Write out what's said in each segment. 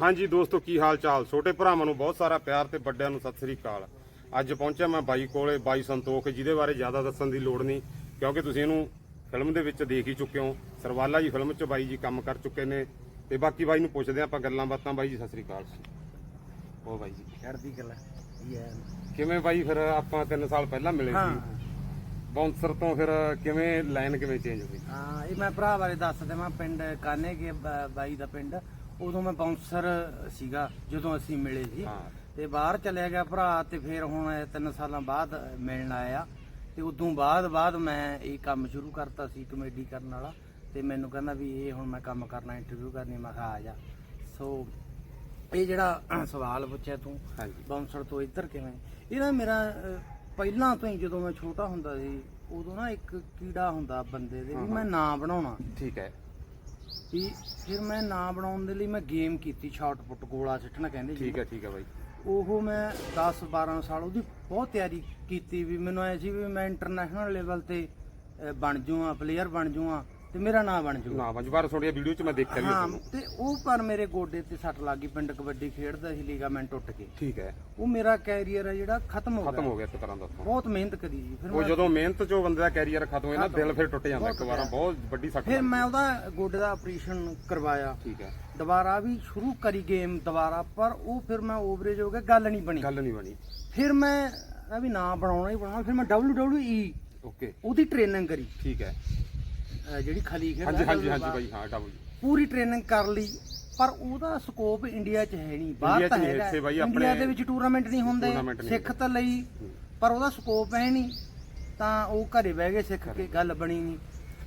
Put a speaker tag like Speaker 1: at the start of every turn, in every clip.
Speaker 1: ਹਾਂਜੀ ਦੋਸਤੋ ਕੀ ਹਾਲ ਚਾਲ ਛੋਟੇ ਭਰਾਵਾਂ ਨੂੰ ਬਹੁਤ ਸਾਰਾ ਪਿਆਰ ਤੇ ਵੱਡਿਆਂ ਨੂੰ ਸਤਿ ਸ੍ਰੀ ਅਕਾਲ। ਅੱਜ ਪਹੁੰਚਿਆ ਮੈਂ ਬਾਈ ਕੋਲੇ ਬਾਈ ਸੰਤੋਖ ਜਿਹਦੇ ਬਾਰੇ ਜ਼ਿਆਦਾ ਦੱਸਣ ਦੀ ਲੋੜ ਨਹੀਂ ਕਿਉਂਕਿ ਤੁਸੀਂ ਇਹਨੂੰ ਫਿਲਮ ਦੇ ਵਿੱਚ ਦੇਖ ਹੀ ਚੁੱਕੇ ਹੋ। ਸਰਵਾਲਾ ਜੀ ਫਿਲਮ 'ਚ ਬਾਈ ਜੀ ਕੰਮ ਕਰ ਚੁੱਕੇ ਨੇ। ਤੇ ਬਾਕੀ ਬਾਈ ਨੂੰ ਪੁੱਛਦੇ ਆਪਾਂ ਗੱਲਾਂ ਬਾਤਾਂ। ਬਾਈ ਜੀ ਸਤਿ ਸ੍ਰੀ ਅਕਾਲ ਉਹ ਬਾਈ ਜੀ
Speaker 2: ਕਲਾ ਯਾ
Speaker 1: ਕਿਵੇਂ ਬਾਈ ਫਿਰ ਆਪਾਂ 3 ਸਾਲ ਪਹਿਲਾਂ ਮਿਲੇ ਸੀ? ਬਾਉਂਸਰ ਤੋਂ ਫਿਰ ਕਿਵੇਂ ਲਾਈਨ ਕਿਵੇਂ ਚੇਂਜ ਹੋਈ?
Speaker 2: ਹਾਂ ਇਹ ਮੈਂ ਭਰਾ ਬਾਰੇ ਦੱਸ ਦੇਵਾਂ। ਪਿੰਡ ਕਾਨੇ ਕੇ ਬਾਈ ਦਾ ਪਿੰਡ। ਉਦੋਂ ਮੈਂ ਬਾਉਂਸਰ ਸੀਗਾ ਜਦੋਂ ਅਸੀਂ ਮਿਲੇ ਸੀ।
Speaker 1: ਹਾਂ।
Speaker 2: ਤੇ ਬਾਹਰ ਚਲਿਆ ਗਿਆ ਭਰਾ ਤੇ ਫਿਰ ਹੁਣ ਇਹ ਤਿੰਨ ਸਾਲਾਂ ਬਾਅਦ ਮਿਲਣ ਆਇਆ। ਤੇ ਉਦੋਂ ਬਾਅਦ ਬਾਅਦ ਮੈਂ ਇਹ ਕੰਮ ਸ਼ੁਰੂ ਕਰਤਾ ਸੀ ਕਮੇਡੀ ਕਰਨ ਵਾਲਾ। ਤੇ ਮੈਨੂੰ ਕਹਿੰਦਾ ਵੀ ਇਹ ਹੁਣ ਮੈਂ ਕੰਮ ਕਰਨਾ ਇੰਟਰਵਿਊ ਕਰਨੀ। ਮੈਂ ਕਿਹਾ ਆ ਜਾ। ਸੋ ਇਹ ਜਿਹੜਾ ਸਵਾਲ ਪੁੱਛਿਆ ਤੂੰ
Speaker 1: ਹਾਂਜੀ।
Speaker 2: ਬਾਉਂਸਰ ਤੋਂ ਇੱਧਰ ਕਿਵੇਂ? ਇਹ ਨਾ ਮੇਰਾ ਪਹਿਲਾਂ ਤੋਂ ਹੀ ਜਦੋਂ ਮੈਂ ਛੋਟਾ ਹੁੰਦਾ ਸੀ ਉਦੋਂ ਨਾ ਇੱਕ ਕੀੜਾ ਹੁੰਦਾ ਬੰਦੇ ਦੇ ਵੀ ਮੈਂ ਨਾਂ ਬਣਾਉਣਾ।
Speaker 1: ਠੀਕ ਹੈ।
Speaker 2: ਵੀ ਫਿਰ ਮੈਂ ਨਾਂ ਬਣਾਉਣ ਦੇ ਲਈ ਮੈਂ ਗੇਮ ਕੀਤੀ ਸ਼ਾਰਟ ਪੁੱਟ ਗੋਲਾ ਸਿੱਟਣਾ ਕਹਿੰਦੇ ਜੀ।
Speaker 1: ਠੀਕ ਹੈ ਠੀਕ ਹੈ ਬਾਈ।
Speaker 2: ਉਹ ਮੈਂ 10 12 ਸਾਲ ਉਹਦੀ ਬਹੁਤ ਤਿਆਰੀ ਕੀਤੀ ਵੀ ਮੈਨੂੰ ਐ ਸੀ ਵੀ ਮੈਂ ਇੰਟਰਨੈਸ਼ਨਲ ਲੈਵਲ ਤੇ ਬਣ ਜੂਆਂ ਪਲੇਅਰ ਬਣ ਜੂਆਂ। ਤੇ ਮੇਰਾ ਨਾਂ ਬਣ ਜੂ।
Speaker 1: ਨਾ ਪੰਜ ਵਾਰ ਤੁਹਾਡੀ ਵੀਡੀਓ 'ਚ ਮੈਂ ਦੇਖਿਆ ਵੀ
Speaker 2: ਹਾਂ
Speaker 1: ਤੁਹਾਨੂੰ।
Speaker 2: ਤੇ ਉਹ ਪਰ ਮੇਰੇ ਗੋਡੇ ਤੇ ਸੱਟ ਲੱਗ ਗਈ ਪਿੰਡ ਕਬੱਡੀ ਖੇਡਦਾ ਸੀ ਲੀਗਾਮੈਂਟ ਟੁੱਟ ਕੇ।
Speaker 1: ਠੀਕ ਹੈ।
Speaker 2: ਉਹ ਮੇਰਾ ਕੈਰੀਅਰ ਹੈ ਜਿਹੜਾ ਖਤਮ ਹੋ
Speaker 1: ਖਤਮ
Speaker 2: ਗਿਆ
Speaker 1: ਹੋ ਗਿਆ ਇੱਕ ਤਰ੍ਹਾਂ ਦਾ।
Speaker 2: ਬਹੁਤ ਮਿਹਨਤ ਕਰੀ ਜੀ। ਫਿਰ
Speaker 1: ਉਹ
Speaker 2: ਮੈਂ
Speaker 1: ਜਦੋਂ ਮਿਹਨਤ ਚੋਂ ਬੰਦੇ ਦਾ ਕੈਰੀਅਰ ਖਤਮ ਹੋਇਆ ਨਾ ਦਿਲ ਫਿਰ ਟੁੱਟ ਜਾਂਦਾ ਇੱਕ ਵਾਰ ਬਹੁਤ ਵੱਡੀ ਸੱਟ
Speaker 2: ਫਿਰ ਮੈਂ ਉਹਦਾ ਗੋਡੇ ਦਾ ਆਪਰੇਸ਼ਨ ਕਰਵਾਇਆ।
Speaker 1: ਠੀਕ ਹੈ।
Speaker 2: ਦੁਬਾਰਾ ਵੀ ਸ਼ੁਰੂ ਕਰੀ ਗੇਮ ਦੁਬਾਰਾ ਪਰ ਉਹ ਫਿਰ ਮੈਂ ਓਵਰੇਜ ਹੋ ਗਿਆ ਗੱਲ ਨਹੀਂ ਬਣੀ।
Speaker 1: ਗੱਲ ਨਹੀਂ ਬਣੀ।
Speaker 2: ਫਿਰ ਮੈਂ ਆ ਵੀ ਨਾਂ ਬਣਾਉਣਾ ਹੀ ਬਣਾਉਣਾ ਫਿਰ ਮੈਂ WWE
Speaker 1: ਓਕੇ
Speaker 2: ਉਹਦੀ ਟ੍ਰੇਨਿੰਗ ਕਰੀ।
Speaker 1: ਠੀਕ ਹੈ।
Speaker 2: ਅਹ ਜਿਹੜੀ ਖਲੀ ਖੇਡ
Speaker 1: ਹਾਂਜੀ ਹਾਂਜੀ ਹਾਂਜੀ ਬਾਈ ਹਾਂ ਡਬਲ
Speaker 2: ਪੂਰੀ ਟ੍ਰੇਨਿੰਗ ਕਰ ਲਈ ਪਰ ਉਹਦਾ ਸਕੋਪ ਇੰਡੀਆ 'ਚ ਹੈ ਨਹੀਂ
Speaker 1: ਇੰਡੀਆ
Speaker 2: ਬਾਹਰ
Speaker 1: 'ਚ
Speaker 2: ਤਾਂ
Speaker 1: ਨਹੀਂ
Speaker 2: ਹੈਗਾ।
Speaker 1: ਇੱਥੇ ਬਾਈ
Speaker 2: ਇੰਡੀਆ
Speaker 1: ਆਪਣੇ-
Speaker 2: ਦੇ ਵਿੱਚ ਟੂਰਨਾਮੈਂਟ ਨਹੀਂ ਹੁੰਦੇ
Speaker 1: ਟੂਰਨਾਮੈਂਟ ਨਹੀਂ
Speaker 2: ਸਿੱਖ ਤਾਂ ਲਈ ਪਰ ਉਹਦਾ ਸਕੋਪ ਹੈ ਨਹੀਂ ਤਾਂ ਉਹ ਘਰੇ ਬਹਿ ਗਏ ਸਿੱਖ ਕੇ ਗੱਲ ਬਣੀ ਨਹੀਂ।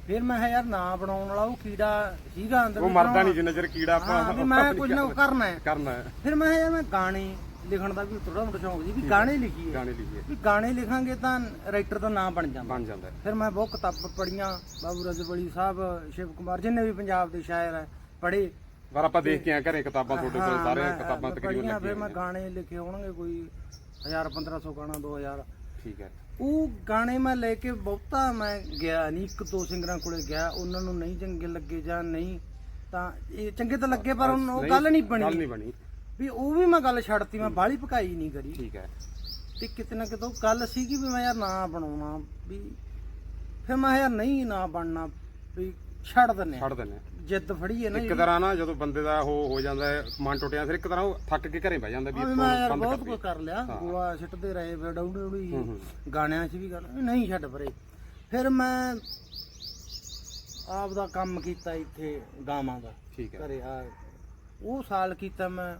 Speaker 2: ਫਿਰ ਮੈਂ ਕਿਹਾ ਯਾਰ ਨਾਂ ਬਣਾਉਣ ਵਾਲਾ ਉਹ ਕੀੜਾ ਸੀਗਾ ਅੰਦਰ
Speaker 1: ਉਹ
Speaker 2: ਵੀ
Speaker 1: ਮਰਦਾ ਨਹੀਂ। ਜਿੰਨਾ ਚਿਰ ਕੀੜਾ
Speaker 2: ਹਾਂ ਵੀ ਮੈਂ ਕੁਝ ਨਾ ਕਰਨਾ ਹੈ।
Speaker 1: ਕਰਨਾ ਹੈ।
Speaker 2: ਫਿਰ ਮੈਂ ਕਿਹਾ ਯਾਰ ਮੈਂ ਗਾਣੇ ਲਿਖਣ ਦਾ ਵੀ ਥੋੜਾ ਮੋਟਾ ਸ਼ੌਂਕ ਸੀ ਵੀ ਗਾਣੇ ਲਿਖੀਏ।
Speaker 1: ਗਾਣੇ ਲਿਖੀਏ।
Speaker 2: ਵੀ ਗਾਣੇ ਲਿਖਾਂਗੇ ਤਾਂ ਰਾਈਟਰ ਦਾ ਨਾਮ ਬਣ ਜਾਂਦਾ।
Speaker 1: ਬਣ ਜਾਂਦਾ।
Speaker 2: ਫਿਰ ਮੈਂ ਬਹੁਤ ਕਿਤਾਬਾਂ ਪੜ੍ਹੀਆਂ ਬਾਬੂ ਰਜਬਲੀ ਸਾਹਿਬ ਸ਼ਿਵ ਕੁਮਾਰ ਜਿੰਨੇ ਵੀ ਪੰਜਾਬ ਦੇ ਸ਼ਾਇਰ ਹੈ ਪੜ੍ਹੇ।
Speaker 1: ਪਰ ਆਪਾਂ ਦੇਖ ਕੇ ਆ ਘਰੇ ਕਿਤਾਬਾਂ ਤੁਹਾਡੇ ਕੋਲ ਸਾਰੇ ਕਿਤਾਬਾਂ ਤਕਰੀਬਨ
Speaker 2: ਪੜ੍ਹੀਆਂ, ਫਿਰ
Speaker 1: ਲੱਗੀਆਂ
Speaker 2: ਮੈਂ। ਗਾਣੇ ਲਿਖੇ ਹੋਣਗੇ ਕੋਈ 1000 1500 ਗਾਣਾ 2000
Speaker 1: ਠੀਕ ਹੈ।
Speaker 2: ਉਹ ਗਾਣੇ ਮੈਂ ਲੈ ਕੇ ਬਹੁਤਾ ਮੈਂ ਗਿਆ ਨਹੀਂ ਇੱਕ ਦੋ ਸਿੰਗਰਾਂ ਕੋਲੇ ਗਿਆ ਉਹਨਾਂ ਨੂੰ ਨਹੀਂ ਚੰਗੇ ਲੱਗੇ ਜਾਂ ਨਹੀਂ ਤਾਂ ਇਹ ਚੰਗੇ ਤਾਂ ਲੱਗੇ ਪਰ ਉਹ ਗੱਲ ਨਹੀਂ
Speaker 1: ਗੱਲ
Speaker 2: ਬਣੀ
Speaker 1: ਨਹੀਂ ਬਣੀ।
Speaker 2: ਵੀ ਉਹ ਵੀ ਮੈਂ ਗੱਲ ਛੱਡਤੀ ਮੈਂ ਬਾਹਲੀ ਪਕਾਈ ਨਹੀਂ ਕਰੀ।
Speaker 1: ਠੀਕ ਹੈ।
Speaker 2: ਤੇ ਕਿਤੇ ਨਾ ਕਿਤੇ ਉਹ ਗੱਲ ਸੀਗੀ ਵੀ ਮੈਂ ਯਾਰ ਨਾਂ ਬਣਾਉਣਾ ਵੀ ਫਿਰ ਮੈਂ ਯਾਰ ਨਹੀਂ ਨਾ ਬਣਨਾ ਵੀ ਛੱਡ ਦਿੰਨੇ।
Speaker 1: ਛੱਡ ਦਿੰਨੇ
Speaker 2: ਜਿੱਦ ਫੜੀ ਹੈ ਨਾ
Speaker 1: ਇੱਕ ਤਰ੍ਹਾਂ ਨਾ ਜਦੋਂ ਬੰਦੇ ਦਾ ਉਹ ਹੋ ਜਾਂਦਾ ਹੈ ਮਨ ਟੁੱਟਿਆ ਫਿਰ ਇੱਕ ਤਰ੍ਹਾਂ ਉਹ ਥੱਕ ਕੇ ਘਰੇ ਬਹਿ ਜਾਂਦਾ ਵੀ
Speaker 2: ਮੈਂ ਯਾਰ ਬਹੁਤ ਕੁਝ ਕਰ ਲਿਆ। ਗੋਲਾ ਸਿੱਟਦੇ ਰਹੇ ਫਿਰ
Speaker 1: ਹੂੰ, ਹੂੰ।
Speaker 2: ਗਾਣਿਆਂ 'ਚ ਵੀ ਗੱਲ ਨਹੀਂ ਛੱਡ ਪਰੇ। ਫਿਰ ਮੈਂ ਆਪ ਦਾ ਕੰਮ ਕੀਤਾ ਇੱਥੇ ਗਾਵਾਂ ਦਾ
Speaker 1: ਠੀਕ ਹੈ।
Speaker 2: ਘਰੇ ਆ। ਉਹ ਸਾਲ ਕੀਤਾ ਮੈਂ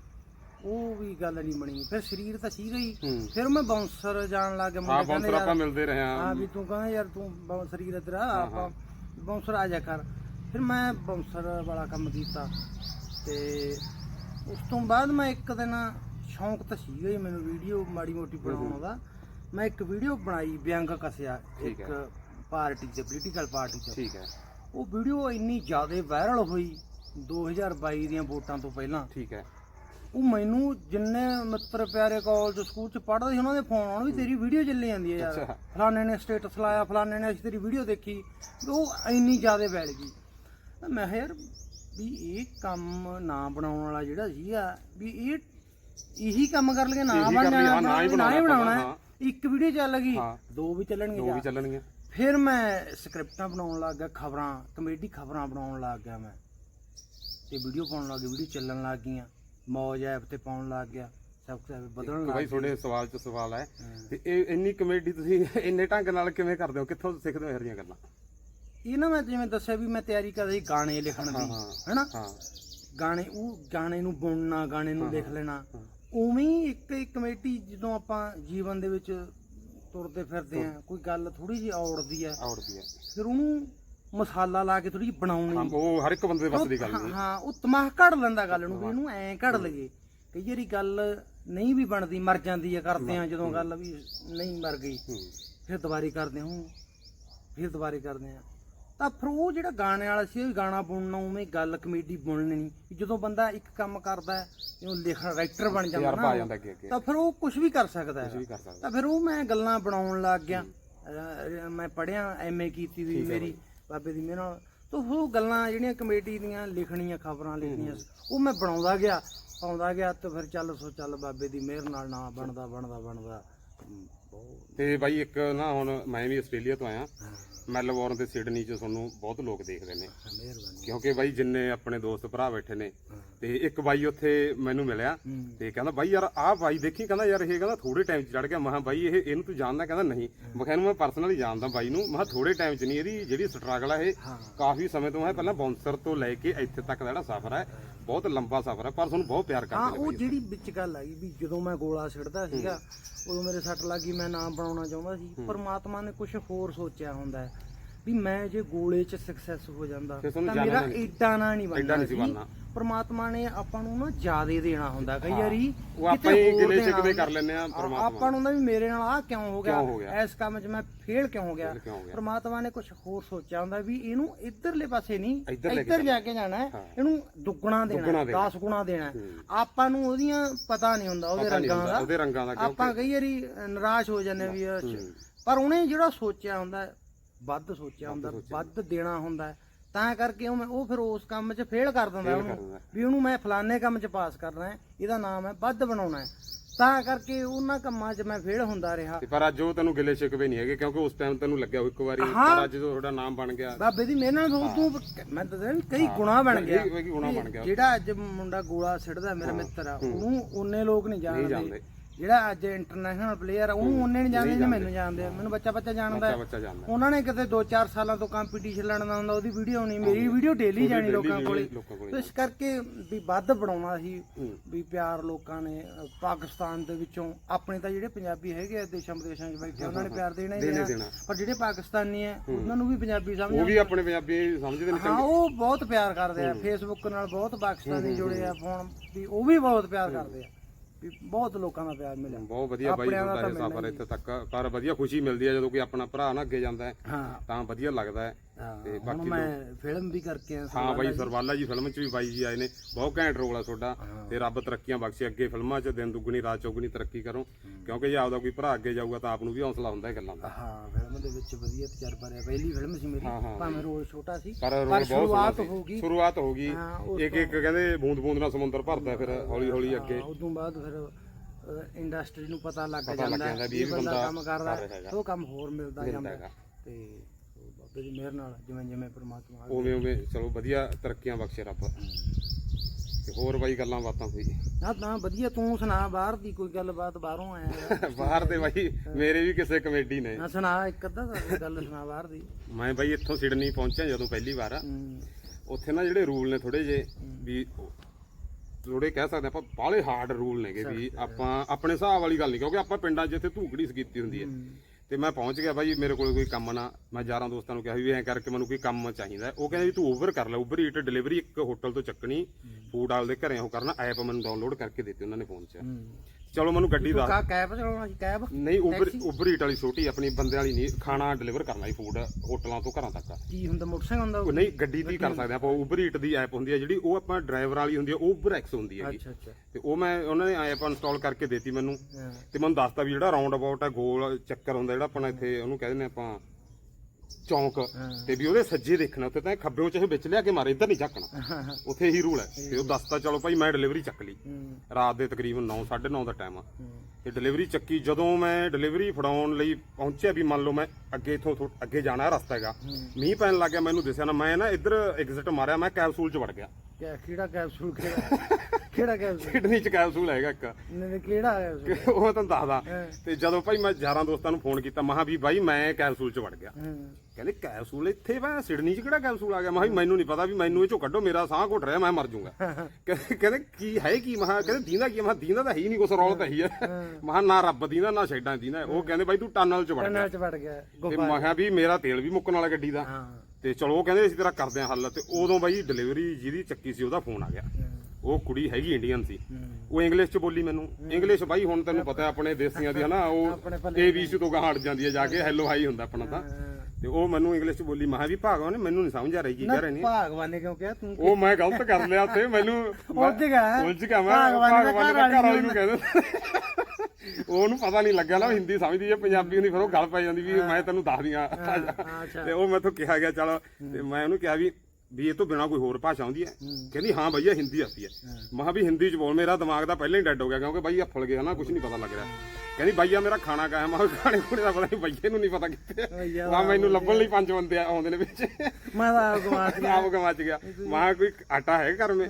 Speaker 2: ਉਹ ਵੀ ਗੱਲ ਨਹੀਂ ਬਣੀ। ਫਿਰ ਸਰੀਰ ਤਾਂ ਸੀਗਾ ਹੀ
Speaker 1: ਹੂੰ।
Speaker 2: ਫਿਰ ਮੈਂ ਬਾਉਂਸਰ ਜਾਣ ਲੱਗ ਗਿਆ।
Speaker 1: ਹਾਂ
Speaker 2: ਮੁੰਡੇ ਕਹਿੰਦੇ
Speaker 1: ਬੌਂਸਰ ਆਪਾਂ
Speaker 2: ਯਾਰ
Speaker 1: ਮਿਲਦੇ ਰਹੇ
Speaker 2: ਹਾਂ।
Speaker 1: ਹਾਂ
Speaker 2: ਵੀ ਤੂੰ ਕਹਿੰਦਾ ਯਾਰ ਤੂੰ ਬਾਉਂ- ਸਰੀਰ ਤੇਰਾ ਆਪਾਂ ਬਾਉਂਸਰ ਆ ਜਾ ਕਰ। ਫਿਰ ਮੈਂ ਬਾਉਂਸਰ ਵਾਲਾ ਕੰਮ ਕੀਤਾ। ਤੇ ਉਸ ਤੋਂ ਬਾਅਦ ਮੈਂ ਇੱਕ ਦਿਨ ਸ਼ੌਂਕ ਤਾਂ ਸੀਗਾ ਹੀ ਮੈਨੂੰ ਵੀਡੀਓ ਮਾੜੀ ਮੋਟੀ ਬਣਾਉਣ ਦਾ। ਮੈਂ ਇੱਕ ਵੀਡੀਓ ਬਣਾਈ ਵਿਅੰਗ ਕਸਿਆ
Speaker 1: ਠੀਕ
Speaker 2: ਇੱਕ ਪਾਰਟੀ ਤੇ ਪੋਲੀਟੀਕਲ ਪਾਰਟੀ ਤੇ
Speaker 1: ਠੀਕ ਹੈ।
Speaker 2: ਉਹ ਵੀਡੀਓ ਇੰਨੀ ਜ਼ਿਆਦਾ ਵਾਇਰਲ ਹੋਈ 2022 ਦੀਆਂ ਵੋਟਾਂ ਤੋਂ ਪਹਿਲਾਂ।
Speaker 1: ਠੀਕ ਹੈ।
Speaker 2: ਉਹ ਮੈਨੂੰ ਜਿੰਨੇ ਮਿੱਤਰ ਪਿਆਰੇ ਕਾਲਜ ਸਕੂਲ ਚ ਪੜ੍ਹਦੇ ਸੀ ਉਹਨਾਂ ਦੇ ਫੋਨ ਆਉਣ ਵੀ ਤੇਰੀ ਵੀਡੀਓ ਚੱਲੀ ਜਾਂਦੀ ਹੈ ਯਾਰ। ਫਲਾਣੇ ਨੇ ਸਟੇਟਸ ਲਾਇਆ ਫਲਾਣੇ ਨੇ ਅਸੀਂ ਤੇਰੀ ਵੀਡੀਓ ਦੇਖੀ ਉਹ ਇੰਨੀ ਜ਼ਿਆਦਾ ਫੈਲ ਗਈ ਮੈਂ ਕਿਹਾ ਯਾਰ ਵੀ ਇਹ ਕੰਮ ਨਾ ਬਣਾਉਣ ਵਾਲਾ ਜਿਹੜਾ ਸੀਗਾ ਵੀ ਇਹ ਇਹੀ ਕੰਮ ਕਰ ਲਈਏ ਨਾ
Speaker 1: ਇਹੀ
Speaker 2: ਬਣ
Speaker 1: ਕਰ ਲਈਏ,
Speaker 2: ਜਾਣਾ
Speaker 1: ਹਾਂ, ਨਾ ਹੀ ਬਣਾਉਣਾ।
Speaker 2: ਇੱਕ ਵੀਡੀਓ ਚੱਲ ਗਈ। ਦੋ ਵੀ ਚੱਲਣਗੇ
Speaker 1: ਦੋ ਵੀ
Speaker 2: ਜਾਂ।
Speaker 1: ਚੱਲਣਗੇ
Speaker 2: ਫਿਰ ਮੈਂ ਸਕ੍ਰਿਪਟਾਂ ਬਣਾਉਣ ਲੱਗ ਗਿਆ ਖਬਰਾਂ ਕਮੇਡੀ ਖਬਰਾਂ ਬਣਾਉਣ ਲੱਗ ਗਿਆ ਮੈਂ ਤੇ ਵੀਡੀਓ ਪਾਉਣ ਲੱਗ ਗਿਆ ਵੀਡੀਓ ਚੱਲਣ ਲੱਗ ਗਈਆਂ ਮੌਜ ਐਪ ਤੇ ਪਾਉਣ ਲੱਗ ਗਿਆ ਸਭ ਕੁਝ ਬਦਲਣ ਲੱਗ
Speaker 1: ਬਾਈ
Speaker 2: ਗਿਆ।
Speaker 1: ਤੁਹਾਡੇ ਸਵਾਲ 'ਚ ਸਵਾਲ ਹੈ। ਤੇ ਇਹ ਇੰਨੀ ਕਮੇਡੀ ਤੁਸੀਂ ਇੰਨੇ ਢੰਗ ਨਾਲ ਕਿਵੇਂ ਕਰਦੇ ਹੋ? ਕਿੱਥੋਂ ਸਿੱਖਦੇ ਹੋ ਇਹ ਜਿਹੀਆਂ ਗੱਲਾਂ?
Speaker 2: ਇਹ ਨਾ ਮੈਂ ਜਿਵੇਂ ਦੱਸਿਆ ਵੀ ਮੈਂ ਤਿਆਰੀ ਕਰਦਾ ਸੀ ਗਾਣੇ ਲਿਖਣ ਦੀ ਹੈਨਾ? ਗਾਣੇ ਉਹ ਗਾਣੇ ਨੂੰ ਬੁਣਨਾ ਗਾਣੇ ਨੂੰ ਲਿਖ ਲੈਣਾ। ਉਵੇਂ ਹੀ ਇੱਕ ਇੱਕ ਕਮੇਡੀ ਜਦੋਂ ਆਪਾਂ ਜੀਵਨ ਦੇ ਵਿੱਚ ਤੁਰਦੇ ਫਿਰਦੇ ਆ ਕੋਈ ਗੱਲ ਥੋੜੀ ਜਿਹੀ ਔੜਦੀ ਆ
Speaker 1: ਆਉੜਦੀ ਹੈ।
Speaker 2: ਫਿਰ ਉਹਨੂੰ ਮਸਾਲਾ ਲਾ ਕੇ ਥੋੜੀ ਜਿਹੀ ਬਣਾਉਣੀ।
Speaker 1: ਹਾਂ ਉਹ ਹਰ ਇੱਕ ਬੰਦੇ ਦੇ ਵੱਸ ਦੀ ਗੱਲ
Speaker 2: ਹਾਂ,
Speaker 1: ਨਹੀਂ।
Speaker 2: ਹਾਂ ਉਹ ਦਿਮਾਗ ਘੜ ਲੈਂਦਾ ਗੱਲ ਨੂੰ ਵੀ ਇਹਨੂੰ ਐਂ ਘੜ ਲਈਏ। ਕਈ ਵਾਰੀ ਗੱਲ ਨਹੀਂ ਵੀ ਬਣਦੀ ਮਰ ਜਾਂਦੀ ਆ ਕਰਦੇ ਆ ਜਦੋਂ ਗੱਲ ਵੀ ਨਹੀਂ ਮਰ ਗਈ।
Speaker 1: ਹੂੰ।
Speaker 2: ਫਿਰ ਦੁਬਾਰੇ ਕਰਦੇ ਹਾਂ ਫਿਰ ਦੁਬਾਰੇ ਕਰਦੇ ਆ ਤਾਂ ਫਿਰ ਉਹ ਜਿਹੜਾ ਗਾਣੇ ਵਾਲਾ ਸੀ ਉਹ ਗਾਣਾ ਬੁਣਨਾ ਉਵੇਂ ਗੱਲ ਕਮੇਡੀ ਬੁਣਨੀ ਨਹੀਂ। ਵੀ ਜਦੋਂ ਬੰਦਾ ਇੱਕ ਕੰਮ ਕਰਦਾ ਹੈ ਉਹ ਲਿਖ ਰਾਈਟਰ ਬਣ ਜਾਂਦਾ
Speaker 1: ਤਜਰਬਾ ਆ
Speaker 2: ਨਾ
Speaker 1: ਜਾਂਦਾ ਅੱਗੇ ਅੱਗੇ।
Speaker 2: ਤਾਂ ਫਿਰ ਉਹ ਕੁਝ ਵੀ ਕਰ ਸਕਦਾ
Speaker 1: ਕੁਝ
Speaker 2: ਹੈ
Speaker 1: ਵੀ ਕਰ ਸਕਦਾ।
Speaker 2: ਤਾਂ ਫਿਰ ਉਹ ਮੈਂ ਗੱਲਾਂ ਬਣਾਉਣ ਲੱਗ ਗਿਆ। ਅਹ ਮੈਂ ਪੜਿਆ ਐਮਏ ਕੀਤੀ ਵੀ ਮੇਰੀ। ਬਾਬੇ ਦੀ ਮਿਹਰ ਨਾਲ। ਤਾਂ ਉਹ ਗੱਲਾਂ ਜਿਹੜੀਆਂ ਕਮੇਡੀ ਦੀਆਂ ਲਿਖਣੀਆਂ, ਖਬਰਾਂ ਲਿਖਣੀਆਂ ਉਹ ਮੈਂ ਬਣਾਉਂਦਾ ਗਿਆ ਆਉਂਦਾ ਗਿਆ, ਤੇ ਫਿਰ ਚੱਲ ਸੋ ਚੱਲ ਬਾਬੇ ਦੀ ਮਿਹਰ ਨਾਲ ਨਾ ਬਣਦਾ ਬਣਦਾ ਬਣਦਾ।
Speaker 1: ਤੇ ਬਾਈ ਇੱਕ ਨਾ ਹੁਣ ਮੈਂ ਵੀ ਆਸਟ੍ਰੇਲੀਆ ਤੋਂ ਆਇਆ। ਮੈਲਬੌਰਨ ਤੇ ਸਿਡਨੀ ਚ ਤੁਹਾਨੂੰ ਬਹੁਤ ਲੋਕ ਦੇਖਦੇ ਨੇ। ਕਿਉਂਕਿ ਬਾਈ ਜਿੰਨੇ ਆਪਣੇ ਦੋਸਤ ਭਰਾ ਬੈਠੇ ਨੇ। ਤੇ ਇੱਕ ਬਾਈ ਉੱਥੇ ਮੈਨੂੰ ਮਿਲਿਆ ਤੇ ਕਹਿੰਦਾ ਬਾਈ ਯਾਰ ਆਹ ਬਾਈ ਦੇਖੀ? ਕਹਿੰਦਾ ਯਾਰ ਇਹ ਕਹਿੰਦਾ ਥੋੜੇ ਟਾਈਮ ਚ ਚੜ ਗਿਆ। ਮੈਂ ਕਿਹਾ ਬਾਈ ਇਹ ਇਹਨੂੰ ਤੂੰ ਜਾਣਦਾ? ਕਹਿੰਦਾ ਨਹੀਂ। ਮੈਂ ਕਿਹਾ ਇਹਨੂੰ ਮੈਂ ਪਰਸਨਲੀ ਜਾਣਦਾ ਬਾਈ ਨੂੰ। ਮੈਂ ਕਿਹਾ ਥੋੜੇ ਟਾਈਮ ਚ ਨਹੀਂ ਇਹਦੀ ਜਿਹੜੀ ਸਟਰਗਲ ਹੈ ਇਹ ਕਾਫੀ ਸਮੇਂ ਤੋਂ ਹੈ। ਪਹਿਲਾਂ ਬੌਂਸਰ ਤੋਂ ਲੈ ਕੇ ਇੱਥੇ ਤੱਕ ਦਾ ਜਿਹੜਾ ਸਫ਼ਰ ਹੈ। ਬਹੁਤ ਲੰਬਾ ਸਫ਼ਰ ਹੈ ਪਰ ਤੁਹਾਨੂੰ ਬਹੁਤ ਪਿਆਰ
Speaker 2: ਹਾਂ
Speaker 1: ਕਰਦੇ ਨੇ
Speaker 2: ਉਹ
Speaker 1: ਬਾਈ
Speaker 2: ਜਿਹੜੀ ਵਿੱਚ ਗੱਲ ਆਈ ਵੀ ਜਦੋਂ ਮੈਂ ਗੋਲਾ ਸਿੱਟਦਾ ਸੀਗਾ ਉਦੋਂ ਮੇਰੇ ਸੱਟ ਲੱਗੀ ਮੈਂ ਨਾਮ ਬਣਾਉਣਾ ਚਾਹੁੰਦਾ ਸੀ। ਪਰਮਾਤਮਾ ਨੇ ਕੁਝ ਹੋਰ ਸੋਚਿਆ ਹੁੰਦਾ ਹੈ ਵੀ ਮੈਂ ਜੇ ਗੋਲੇ 'ਚ ਸਕਸੈਸ ਹੋ ਜਾਂਦਾ
Speaker 1: ਫਿਰ ਤੁਹਾਨੂੰ
Speaker 2: ਤਾਂ ਮੇਰਾ
Speaker 1: ਜਾਣਨਾ
Speaker 2: ਏਡਾ ਨਾ ਨਹੀਂ
Speaker 1: ਏਡਾ
Speaker 2: ਬਣਨਾ
Speaker 1: ਨਹੀਂ ਸੀ
Speaker 2: ਸੀ।
Speaker 1: ਬਣਨਾ।
Speaker 2: ਪਰਮਾਤਮਾ ਨੇ ਆਪਾਂ ਨੂੰ ਨਾ ਜ਼ਿਆਦੇ ਦੇਣਾ ਹੁੰਦਾ ਕਈ ਵਾਰੀ
Speaker 1: ਉਹ ਆਪਾਂ ਹੀ ਗਿਲੇ
Speaker 2: ਹੁੰਦਾ।
Speaker 1: ਕਰ ਲੈਂਦੇ ਆ ਪਰਮਾਤਮਾ
Speaker 2: ਆਪਾਂ ਨੂੰ ਹੁੰਦਾ ਵੀ ਮੇਰੇ ਨਾਲ ਆ ਕਿਉਂ ਹੋ ਗਿਆ? ਇਸ ਕੰਮ 'ਚ ਮੈਂ ਫੇਲ ਕਿਉਂ ਹੋ ਗਿਆ? ਪਰਮਾਤਮਾ ਨੇ ਕੁਝ ਹੋਰ ਸੋਚਿਆ ਹੁੰਦਾ ਵੀ ਇਹਨੂੰ ਇੱਧਰਲੇ ਪਾਸੇ ਨਹੀਂ
Speaker 1: ਇੱਧਰ
Speaker 2: ਜਾ ਕੇ ਜਾਣਾ। ਇਹਨੂੰ ਦੁੱਗਣਾ ਦੇਣਾ
Speaker 1: ਦੇਣਾ।
Speaker 2: 10 ਗੁਣਾ ਦੇਣਾ। ਆਪਾਂ ਨੂੰ ਉਹਦੀਆਂ ਪਤਾ ਨਹੀਂ ਹੁੰਦਾ ਉਹਦੇ ਰੰਗਾਂ ਦਾ
Speaker 1: ਉਹਦੇ ਰੰਗਾਂ ਦਾ ਕਿਉਂਕਿ
Speaker 2: ਆਪਾਂ ਕਈ ਵਾਰੀ ਨਿਰਾਸ਼ ਹੋ ਜਾਂਦੇ ਵੀ। ਪਰ ਉਹਨੇ ਜਿਹੜਾ ਸੋਚਿਆ ਹੁੰਦਾ ਵੱਧ ਸੋਚਿਆ ਹੁੰਦਾ ਵੱਧ ਦੇਣਾ ਹੁੰਦਾ। ਤਾਂ ਕਰਕੇ ਉਹ ਮੈਂ- ਉਹ ਫਿਰ ਉਸ ਕੰਮ 'ਚ ਫੇਲ ਕਰ ਦਿੰਦਾ
Speaker 1: Fail
Speaker 2: ਉਹਨੂੰ। ਵੀ ਉਹਨੂੰ ਮੈਂ ਫਲਾਣੇ ਕੰਮ 'ਚ ਪਾਸ ਕਰਨਾ ਹੈ ਇਹਦਾ ਨਾਮ ਹੈ ਵੱਧ ਬਣਾਉਣਾ ਹੈ ਤਾਂ ਕਰਕੇ ਉਹਨਾਂ ਕੰਮਾਂ 'ਚ ਮੈਂ ਫੇਲ ਹੁੰਦਾ ਰਿਹਾ
Speaker 1: ਤੇ ਪਰ ਅੱਜ ਉਹ ਤੈਨੂੰ ਗਿਲੇ ਸ਼ਿਕਵੇ ਨਹੀਂ ਹੈਗੇ ਕਿਉਂਕਿ ਉਸ ਟਾਈਮ ਤੈਨੂੰ ਲੱਗਿਆ ਉਹ ਇੱਕ ਵਾਰੀ
Speaker 2: ਹਾਂ।
Speaker 1: ਪਰ ਅੱਜ ਜਦੋਂ ਤੁਹਾਡਾ ਨਾਮ ਬਣ ਗਿਆ
Speaker 2: ਬਾਬੇ ਦੀ ਮਿਹਰ ਨਾਲ ਤੂੰ ਮੈਂ ਤਾਂ ਦੱਸਿਆ ਵੀ ਕਈ ਗੁਣਾ ਬਣ ਗਿਆ
Speaker 1: ਕਈ ਗੁਣਾ ਬਣ ਗਿਆ।
Speaker 2: ਜਿਹੜਾ ਅੱਜ ਮੁੰਡਾ ਗੋਲਾ ਸਿੱਟਦਾ ਮੇਰਾ ਮਿੱਤਰ ਆ ਉਹਨੂੰ ਉਹਨੇ ਲੋਕ ਨਹੀਂ
Speaker 1: ਜਾਣਦੇ।
Speaker 2: ਜਾਣਦੇ ਜਿਹੜਾ ਅੱਜ ਇੰਟਰਨੈਸ਼ਨਲ ਪਲੇਅਰ ਆ ਉਹਨੂੰ ਉਹਨੇ ਨਹੀਂ ਜਾਣਦੇ ਜਿਵੇਂ ਮੈਨੂੰ ਜਾਣਦੇ। ਆ। ਮੈਨੂੰ ਬੱਚਾ ਬੱਚਾ ਜਾਣਦਾ
Speaker 1: ਬੱਚਾ
Speaker 2: ਹੈ।
Speaker 1: ਬੱਚਾ ਜਾਂਦਾ
Speaker 2: ਉਹਨਾਂ ਨੇ ਕਿਤੇ 2-4 ਸਾਲਾਂ ਤੋਂ ਕੰਪੀਟੀਸ਼ਨ ਲੜਨਾ ਹੁੰਦਾ ਉਹਦੀ ਵੀਡੀਓ ਨਹੀਂ ਮੇਰੀ ਵੀਡੀਓ ਡੇਲੀ ਜਾਣੀ ਲੋਕਾਂ ਕੋਲੇ।
Speaker 1: ਲੋਕਾਂ ਕੋਲੇ
Speaker 2: ਤੇ ਇਸ ਕਰਕੇ ਵੀ ਵੱਧ ਬਣਾਉਣਾ ਸੀ। ਵੀ ਪਿਆਰ ਲੋਕਾਂ ਨੇ ਅ, ਪਾਕਿਸਤਾਨ ਦੇ ਵਿੱਚੋਂ ਆਪਣੇ ਤਾਂ ਜਿਹੜੇ ਪੰਜਾਬੀ ਹੈਗੇ ਆ ਦੇਸ਼ਾਂ ਵਿਦੇਸ਼ਾਂ 'ਚ ਬੈਠੇ ਉਹਨਾਂ ਨੇ ਪਿਆਰ ਦੇਣਾ ਹੀ
Speaker 1: ਦੇਣਾ।
Speaker 2: ਪਰ ਜਿਹੜੇ ਪਾਕਿਸਤਾਨੀ ਆ ਉਹਨਾਂ ਨੂੰ ਵੀ ਪੰਜਾਬੀ
Speaker 1: ਉਹ ਵੀ ਆਪਣੇ ਪੰਜਾਬੀ ਸਮਝਦੇ ਨੇ
Speaker 2: ਹਾਂ ਉਹ ਬਹੁਤ ਪਿਆਰ ਕਰਦੇ ਆ। ਫੇਸਬੁੱਕ ਨਾਲ ਬਹੁਤ ਪਾਕਿਸਤਾਨੀ ਜੁੜੇ ਆ ਫੋਨ ਵੀ ਉਹ ਵੀ ਬਹੁਤ ਪਿਆਰ ਕਰਦੇ ਆ। ਵੀ ਬਹੁਤ ਲੋਕਾਂ ਦਾ ਪਿਆਰ ਮਿਲਿਆ।
Speaker 1: ਬਹੁਤ ਵਧੀਆ ਬਾਈ
Speaker 2: ਆਪਣਿਆਂ ਦਾ
Speaker 1: ਤੁਹਾਡਾ ਇਹ
Speaker 2: ਤਾਂ
Speaker 1: ਸਫ਼ਰ ਇੱਥੇ ਤੱਕ ਪਰ ਵਧੀਆ ਖੁਸ਼ੀ ਮਿਲਦੀ ਹੈ ਜਦੋਂ ਕੋਈ ਆਪਣਾ ਭਰਾ ਨਾ ਅੱਗੇ ਜਾਂਦਾ ਹੈ
Speaker 2: ਹਾਂ।
Speaker 1: ਤਾਂ ਵਧੀਆ ਲੱਗਦਾ ਹੈ।
Speaker 2: ਹਾਂ, ਹੁਣ ਮੈਂ ਫਿਲਮ ਵੀ ਕਰਕੇ ਆਇਆ
Speaker 1: ਹਾਂ ਬਾਈ ਸਰਵਾਲਾ ਜੀ। ਫਿਲਮ 'ਚ ਵੀ ਬਾਈ ਜੀ ਆਏ ਨੇ। ਬਹੁਤ ਘੈਂਟ ਰੋਲ ਆ ਤੁਹਾਡਾ। ਤੇ ਰੱਬ ਤਰੱਕੀਆਂ ਬਖਸ਼ੇ ਅੱਗੇ ਫਿਲਮਾਂ 'ਚ ਦਿਨ ਦੁੱਗਣੀ ਰਾਤ ਚੌਗਣੀ ਤਰੱਕੀ ਕਰੋ। ਕਿਉਂਕਿ ਜੇ ਆਪਦਾ ਕੋਈ ਭਰਾ ਅੱਗੇ ਜਾਊਗਾ ਤਾਂ ਆਪ ਨੂੰ ਵੀ ਹੌਸਲਾ ਹੁੰਦਾ ਹੈ ਗੱਲਾਂ ਦਾ।
Speaker 2: ਹਾਂ ਫਿਲਮ ਦੇ ਵਿੱਚ ਵਧੀਆ ਤਜਰਬਾ ਰਿਹਾ। ਪਹਿਲੀ ਫਿਲਮ ਸੀ ਮੇਰੀ
Speaker 1: ਹਾਂ, ਹਾਂ।
Speaker 2: ਭਾਵੇਂ ਰੋਲ ਛੋਟਾ ਸੀ
Speaker 1: ਪਰ ਰੋਲ ਬਹੁਤ
Speaker 2: ਸ਼ੁਰੂਆਤ
Speaker 1: ਸੋਹਣਾ
Speaker 2: ਹੋ
Speaker 1: ਸੀ
Speaker 2: ਗਈ।
Speaker 1: ਸ਼ੁਰੂਆਤ ਹੋ ਗਈ।
Speaker 2: ਹਾਂ, ਉਸ
Speaker 1: ਇੱਕ ਇੱਕ ਕਹਿੰਦੇ ਬੂੰਦ ਬੂੰਦ ਨਾਲ ਸਮੁੰਦਰ ਭਰਦਾ ਫਿਰ ਹੌਲੀ ਹੌਲੀ ਅੱਗੇ।
Speaker 2: ਉਸ ਤੋਂ ਬਾਅਦ ਫਿਰ ਇੰਡਸਟਰੀ ਨੂੰ ਪਤਾ ਲੱਗ
Speaker 1: ਲੱਗ
Speaker 2: ਜਾਂਦਾ
Speaker 1: ਵੀ ਇਹ
Speaker 2: ਬੰਦਾ
Speaker 1: ਬੰਦਾ
Speaker 2: ਕੰਮ ਕਰਦਾ
Speaker 1: ਕਰ ਰਿਹਾ ਹੈਗਾ।
Speaker 2: ਉਹ ਕੰਮ ਹੋਰ ਮਿਲਦਾ ਜਾਂਦਾ
Speaker 1: ਹੈਗਾ।
Speaker 2: ਤੇ ਬਾਬੇ ਦੀ ਮਿਹਰ ਨਾਲ ਜਿਵੇਂ ਜਿਵੇਂ ਪ੍ਰਮਾਤਮਾ
Speaker 1: ਉਵੇਂ ਉਵੇਂ ਚਲੋ ਵਧੀਆ ਤਰੱਕੀਆਂ ਬਖਸ਼ੇ ਰੱਬ। ਤੇ ਹੋਰ ਬਾਈ ਗੱਲਾਂ ਬਾਤਾਂ ਕੋਈ?
Speaker 2: ਨਾ ਨਾ ਵਧੀਆ ਤੂੰ ਸੁਣਾ ਬਾਹਰ ਦੀ ਕੋਈ ਗੱਲਬਾਤ ਬਾਹਰੋਂ ਆਇਆ ਹੈਗਾ।
Speaker 1: ਬਾਹਰ ਦੇ ਬਾਈ ਮੇਰੇ ਵੀ ਕਿਸੇ ਕਮੇਡੀ ਨੇ।
Speaker 2: ਨਾ ਸੁਣਾ ਇੱਕ ਅੱਧਾ ਤਾਂ ਕੋਈ ਗੱਲ ਸੁਣਾ ਬਾਹਰ ਦੀ।
Speaker 1: ਮੈਂ ਬਾਈ ਇੱਥੋਂ ਸਿਡਨੀ ਪਹੁੰਚਿਆ ਜਦੋਂ ਪਹਿਲੀ ਵਾਰ।
Speaker 2: ਹੂੰ,
Speaker 1: ਉੱਥੇ ਨਾ ਜਿਹੜੇ ਰੂਲ ਨੇ ਥੋੜੇ ਜੇ ਵੀ ਥੋੜੇ ਕਹਿ ਸਕਦੇ ਆਪਾਂ ਬਾਹਲੇ ਹਾਰਡ ਰੂਲ ਨੇਗੇ ਵੀ ਆਪਾਂ ਆਪਣੇ ਹਿਸਾਬ ਵਾਲੀ ਗੱਲ ਨਹੀਂ ਕਿਉਂਕਿ ਆਪਾਂ ਪਿੰਡਾਂ 'ਚ ਇੱਥੇ ਧੂਕੜੀ ਕੀਤੀ ਹੁੰਦੀ ਹੈ। ਤੇ ਮੈਂ ਪਹੁੰਚ ਗਿਆ ਬਾਈ ਮੇਰੇ ਕੋਲ ਕੋਈ ਕੰਮ ਨਾ। ਮੈਂ ਯਾਰਾਂ ਦੋਸਤਾਂ ਨੂੰ ਕਿਹਾ ਵੀ ਐਂ ਕਰਕੇ ਮੈਨੂੰ ਕੋਈ ਕੰਮ ਚਾਹੀਦਾ। ਉਹ ਕਹਿੰਦੇ ਵੀ ਤੂੰ ਓਵਰ ਕਰ ਲੈ। ਓਵਰ ਈਟ ਡਿਲੀਵਰੀ ਇੱਕ ਹੋਟਲ ਤੋਂ ਚੱਕਣੀ। ਫੂਡ ਆਲ ਦੇ ਘਰੇ ਉਹ ਕਰਨਾ। ਐਪ ਮੈਨੂੰ ਡਾਊਨਲੋਡ ਕਰਕੇ ਦਿੱਤੀ ਉਹਨਾਂ ਨੇ ਫੋਨ 'ਚ। ਚਲੋ ਮੈਨੂੰ ਗੱਡੀ ਦਾ
Speaker 2: ਕਾ ਕੈਬ ਚਲਾਉਣਾ ਸੀ ਕੈਬ?
Speaker 1: ਨਹੀਂ ਉਬਰ ਉਬਰ ਈਟ ਵਾਲੀ ਛੋਟੀ ਆਪਣੀ ਬੰਦਿਆਂ ਵਾਲੀ ਨਹੀਂ ਖਾਣਾ ਡਿਲੀਵਰ ਕਰਨਾ ਹੀ ਫੂਡ ਹੋਟਲਾਂ ਤੋਂ ਘਰਾਂ ਤੱਕ।
Speaker 2: ਕੀ ਹੁੰਦਾ ਮੋਟਰਸਾਈਕਲ ਹੁੰਦਾ
Speaker 1: ਉਹ? ਨਹੀਂ ਗੱਡੀ ਦੀ ਕਰ ਸਕਦੇ ਆਪਾਂ ਉਬਰ ਈਟ ਦੀ ਐਪ ਹੁੰਦੀ ਹੈ ਜਿਹੜੀ ਉਹ ਆਪਾਂ ਡਰਾਈਵਰ ਵਾਲੀ ਹੁੰਦੀ ਹੈ ਉਹ ਉਬਰ ਐਕਸ ਹੁੰਦੀ ਹੈਗੀ।
Speaker 2: ਅੱਛਾ ਅੱਛਾ।
Speaker 1: ਤੇ ਉਹ ਮੈਂ ਉਹਨਾਂ ਨੇ ਐਪ ਇੰਸਟਾਲ ਕਰਕੇ ਦਿੱਤੀ ਮੈਨੂੰ।
Speaker 2: ਹਾਂ।
Speaker 1: ਤੇ ਮੈਨੂੰ ਦੱਸਤਾ ਵੀ ਜਿਹੜਾ ਰਾਉਂਡ ਅਬਾਊਟ ਹੈ ਗੋਲ ਚੱਕਰ ਹੁੰਦਾ ਜਿਹੜਾ ਆਪਣਾ ਇੱਥੇ ਉਹਨੂੰ ਕਹਿੰਦੇ ਨੇ ਆਪਾਂ ਚੌਂਕ। ਤੇ ਵੀ ਉਹਦੇ ਸੱਜੇ ਦੇਖਣਾ ਉੱਥੇ ਤਾਂ ਖੱਬਿਓਂ ਚਾਹੇ ਵਿੱਚ ਲਿਆ ਕੇ ਮਾਰੇ ਇੱਧਰ ਨਹੀਂ
Speaker 2: ਹਾਂ,
Speaker 1: ਉੱਥੇ ਹੀ ਰੂਲ ਹੈ। ਤੇ ਉਹ ਦੱਸਤਾ ਚਲੋ ਭਾਈ ਮੈਂ ਡਿਲੀਵਰੀ ਚੱਕ ਲਈ। ਰਾਤ ਦੇ ਤਕਰੀਬਨ 9 9:30 ਦਾ ਟਾਈਮ ਆ। ਤੇ ਡਿਲੀਵਰੀ ਚੱਕੀ ਜਦੋਂ ਮੈਂ ਡਿਲੀਵਰੀ ਫੜਾਉਣ ਲਈ ਪਹੁੰਚਿਆ ਵੀ ਮੰਨ ਲਓ ਮੈਂ ਅੱਗੇ ਇਥੋਂ ਅੱਗੇ ਜਾਣਾ ਰਸਤਾ ਹੈਗਾ। ਮੀਂਹ ਪੈਣ ਲੱਗ ਗਿਆ ਮੈਨੂੰ ਦਿਸਿਆ ਨਾ ਮੈਂ ਨਾ ਇੱਧਰ ਐਗਜ਼ਿਟ ਮਾਰਿਆ ਮੈਂ ਕੈਪਸੂਲ 'ਚ ਵੜ ਗਿਆ।
Speaker 2: ਕਿਹੜਾ ਕੈਪਸੂਲ ਕਿਹੜਾ? ਕਿਹੜਾ ਕੈਪਸੂਲ
Speaker 1: ਕਿਡਨੀ 'ਚ ਕੈਪਸੂਲ ਹੈਗਾ ਇੱਕ।
Speaker 2: ਨਹੀਂ ਕਿਹੜਾ ਕੈਪਸੂਲ
Speaker 1: ਉਹ ਤੁਹਾਨੂੰ ਦੱਸਦਾ। ਤੇ ਜਦੋਂ ਭਾਈ ਮੈਂ ਯਾਰਾਂ ਦੋਸਤਾਂ ਨੂੰ ਫੋਨ ਕੀਤਾ ਮਹਾ ਵੀ ਬਾਈ ਮੈਂ ਕੈਪਸੂਲ 'ਚ ਵੜ ਗਿਆ। ਕਹਿੰਦੇ ਕੈਪਸੂਲ ਇੱਥੇ ਵਾ ਸਿਡਨੀ 'ਚ ਕਿਹੜਾ ਕੈਪਸੂਲ ਆ ਗਿਆ? ਮੈਂ ਕਿਹਾ ਮੈਨੂੰ ਨਹੀਂ ਪਤਾ ਵੀ ਮੈਨੂੰ ਇਹ ਚੋਂ ਕੱਢੋ ਮੇਰਾ ਸਾਹ ਘੁੱਟ ਰਿਹਾ ਮੈਂ ਮਰ ਜਾਊਂਗਾ। ਕਹਿੰਦੇ ਕਹਿੰਦੇ ਕੀ ਹੈ ਕੀ? ਮਹਾ ਕਹਿੰਦੇ ਦੀਂਦਾ ਕੀ? ਮਹਾ ਦੀਂਦਾ ਤਾਂ ਹੈ ਹੀ ਨਹੀਂ ਕੁਛ ਰੌਲ ਤਾਂ ਹੀ ਹੈ ਮਹਾ ਨਾ ਰੱਬ ਦੀਂਦਾ ਨਾ ਛੇਡਾਂ ਦੀਂਦਾ। ਉਹ ਕਹਿੰਦੇ ਬਾਈ ਤੂੰ ਟਨਲ 'ਚ ਵੜ ਗਿਆ।
Speaker 2: ਚ ਵੜ ਗਿਆ
Speaker 1: ਤੇ ਮੈਂ ਕਿਹਾ ਵੀ ਮੇਰਾ ਤੇਲ ਵੀ ਮੁੱਕਣ ਵਾਲਾ ਗੱਡੀ ਦਾ। ਤੇ ਚਲੋ ਉਹ ਕਹਿੰਦੇ ਅਸੀਂ ਤੇਰਾ ਕਰਦੇ ਹਾਂ ਹੱਲ। ਤੇ ਉਦੋਂ ਬਾਈ ਡਿਲੀਵਰੀ ਜਿਹਦੀ ਚੱਕੀ ਸੀ ਉਹਦਾ ਫੋਨ ਆ ਗਿਆ। ਉਹ ਕੁੜੀ ਹੈਗੀ ਇੰਡੀਅਨ ਸੀ। ਉਹ ਇੰਗਲਿਸ਼ ਚ ਬੋਲੀ ਮੈਨੂੰ। ਇੰਗਲਿਸ਼ ਬਾਈ ਹੁਣ ਤੈਨੂੰ ਪਤਾ ਆਪਣੇ ਦੇਸੀਆਂ ਦੀ ਹਨਾ ਉਹ ਏਬੀਸੀ ਤੋਂ ਗਾਹ ਹਟ ਜਾਂਦੀ ਹੈ ਜਾ ਕੇ ਹੈਲੋ ਹਾਈ ਹੁੰਦਾ ਆਪਣਾ ਤਾਂ। ਤੇ ਉਹ ਮੈਨੂੰ ਇੰਗਲਿਸ਼ ਚ ਬੋਲੀ ਮੈਂ ਕਿਹਾ ਵੀ ਭਾਗਵਾਨ ਨੇ ਮੈਨੂੰ ਨਹੀਂ ਸਮਝ ਆ ਰਹੀ ਕੀ ਕਹਿ ਰਹੇ ਨੇ।
Speaker 2: ਭਗਵਾਨ ਨੇ ਕਿਉਂ ਕਿਹਾ? ਤੂੰ
Speaker 1: ਉਹ ਮੈਂ ਗਲਤ ਕਰ ਲਿਆ ਉੱਥੇ ਮੈਨੂੰ
Speaker 2: ਉਲਝ ਗਿਆ
Speaker 1: ਉਲਝ ਗਿਆ ਮੈਂ
Speaker 2: ਭਗਵਾਨ ਦਾ ਘਰ ਵਾਲੀ
Speaker 1: ਨੂੰ ਕਹਿੰਦਾ ਉਹਨੂੰ ਪਤਾ ਨਹੀਂ ਲੱਗਿਆ ਨਾ ਹਿੰਦੀ ਸਮਝਦੀ ਹੈ ਪੰਜਾਬੀ ਹੁੰਦੀ ਫਿਰ ਉਹ ਗੱਲ ਪੈ ਜਾਂਦੀ ਵੀ ਮੈਂ ਤੈਨੂੰ ਦੱਸ ਦਿਆਂ
Speaker 2: ਹਾਂ, ਅੱਛਾ।
Speaker 1: ਤੇ ਉਹ ਮੈਥੋਂ ਕਿਹਾ ਗਿਆ ਚਲ ਤੇ ਮੈਂ ਉਹਨੂੰ ਕਿਹਾ ਵੀ ਵੀ ਇਹ ਤੋਂ ਬਿਨਾ ਕੋਈ ਹੋਰ ਭਾਸ਼ਾ ਆਉਂਦੀ ਹੈ। ਕਹਿੰਦੀ ਹਾਂ ਭਈਆ ਹਿੰਦੀ ਆਤੀ ਹੈ।
Speaker 2: ਹਾਂ।
Speaker 1: ਮੈਂ ਕਿਹਾ ਵੀ ਹਿੰਦੀ ਚ ਬੋਲ ਮੇਰਾ ਦਿਮਾਗ ਤਾਂ ਪਹਿਲਾਂ ਹੀ ਡੈਡ ਹੋ ਗਿਆ ਕਿਉਂਕਿ ਬਾਈ ਫਲ ਗਿਆ ਨਾ ਕੁਝ ਨਹੀਂ ਪਤਾ ਲੱਗ ਰਿਹਾ। ਕਹਿੰਦੀ ਭਈਆ ਮੇਰਾ ਖਾਣਾ ਕਾ ਹੈ? ਮੈਂ ਖਾਣੇ ਖੁਣੇ ਦਾ ਪਤਾ ਨਹੀਂ ਭਈਏ ਨੂੰ ਨਹੀਂ ਪਤਾ ਕਿੱਥੇ
Speaker 2: ਭਈਆ
Speaker 1: ਮੈਂ ਮੈਨੂੰ ਲੱਭਣ ਲਈ ਪੰਜ ਬੰਦੇ ਆਉਂਦੇ ਨੇ ਵਿੱਚ।
Speaker 2: ਮੈਂ ਤਾਂ ਆਪ ਗਵਾਚ ਗਿਆ।
Speaker 1: ਆਪ ਗਵਾਚ ਗਿਆ। ਮੈਂ ਕਿਹਾ ਕੋਈ ਆਟਾ ਹੈ ਘਰ में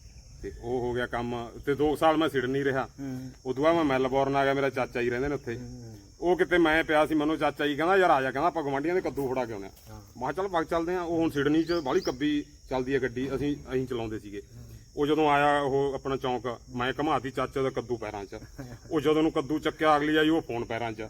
Speaker 1: ਤੇ ਉਹ ਹੋ ਗਿਆ ਕੰਮ। ਤੇ 2 ਸਾਲ ਮੈਂ ਸਿਡਨੀ ਰਿਹਾ। ਉਦੋਂ ਬਾਅਦ ਮੈਂ ਮੈਲਬੌਰਨ ਆ ਗਿਆ ਮੇਰਾ ਚਾਚਾ ਜੀ ਰਹਿੰਦੇ ਨੇ ਉੱਥੇ। ਉਹ ਕਿਤੇ ਮੈਂ ਪਿਆ ਸੀ ਮੈਨੂੰ ਚਾਚਾ ਜੀ ਕਹਿੰਦਾ ਯਾਰ ਆ ਜਾ ਕਹਿੰਦਾ ਆਪਾਂ ਦੇ ਕੱਦੂ ਫੜਾ ਕੇ ਆਉਣੇ ਆ। ਮੈਂ ਚੱਲ ਬਾਗ ਚੱਲਦੇ ਆ। ਉਹ ਹੁਣ ਸਿਡਨੀ 'ਚ ਬਾਹਲੀ ਕੱਬੀ ਚੱਲਦੀ ਹੈ ਗੱਡੀ ਅਸੀਂ ਅਸੀਂ ਚਲਾਉਂਦੇ ਸੀਗੇ। ਉਹ ਜਦੋਂ ਆਇਆ ਉਹ ਆਪਣਾ ਚੌਂਕ ਮੈਂ ਘਮਾਤੀ ਚਾਚੇ ਦਾ ਕੱਦੂ ਪੈਰਾਂ 'ਚ। ਉਹ ਜਦੋਂ ਨੂੰ ਕੱਦੂ ਚੱਕਿਆ ਅਗਲੀ ਆਈ ਉਹ ਫੋਨ ਪੈਰਾਂ 'ਚ।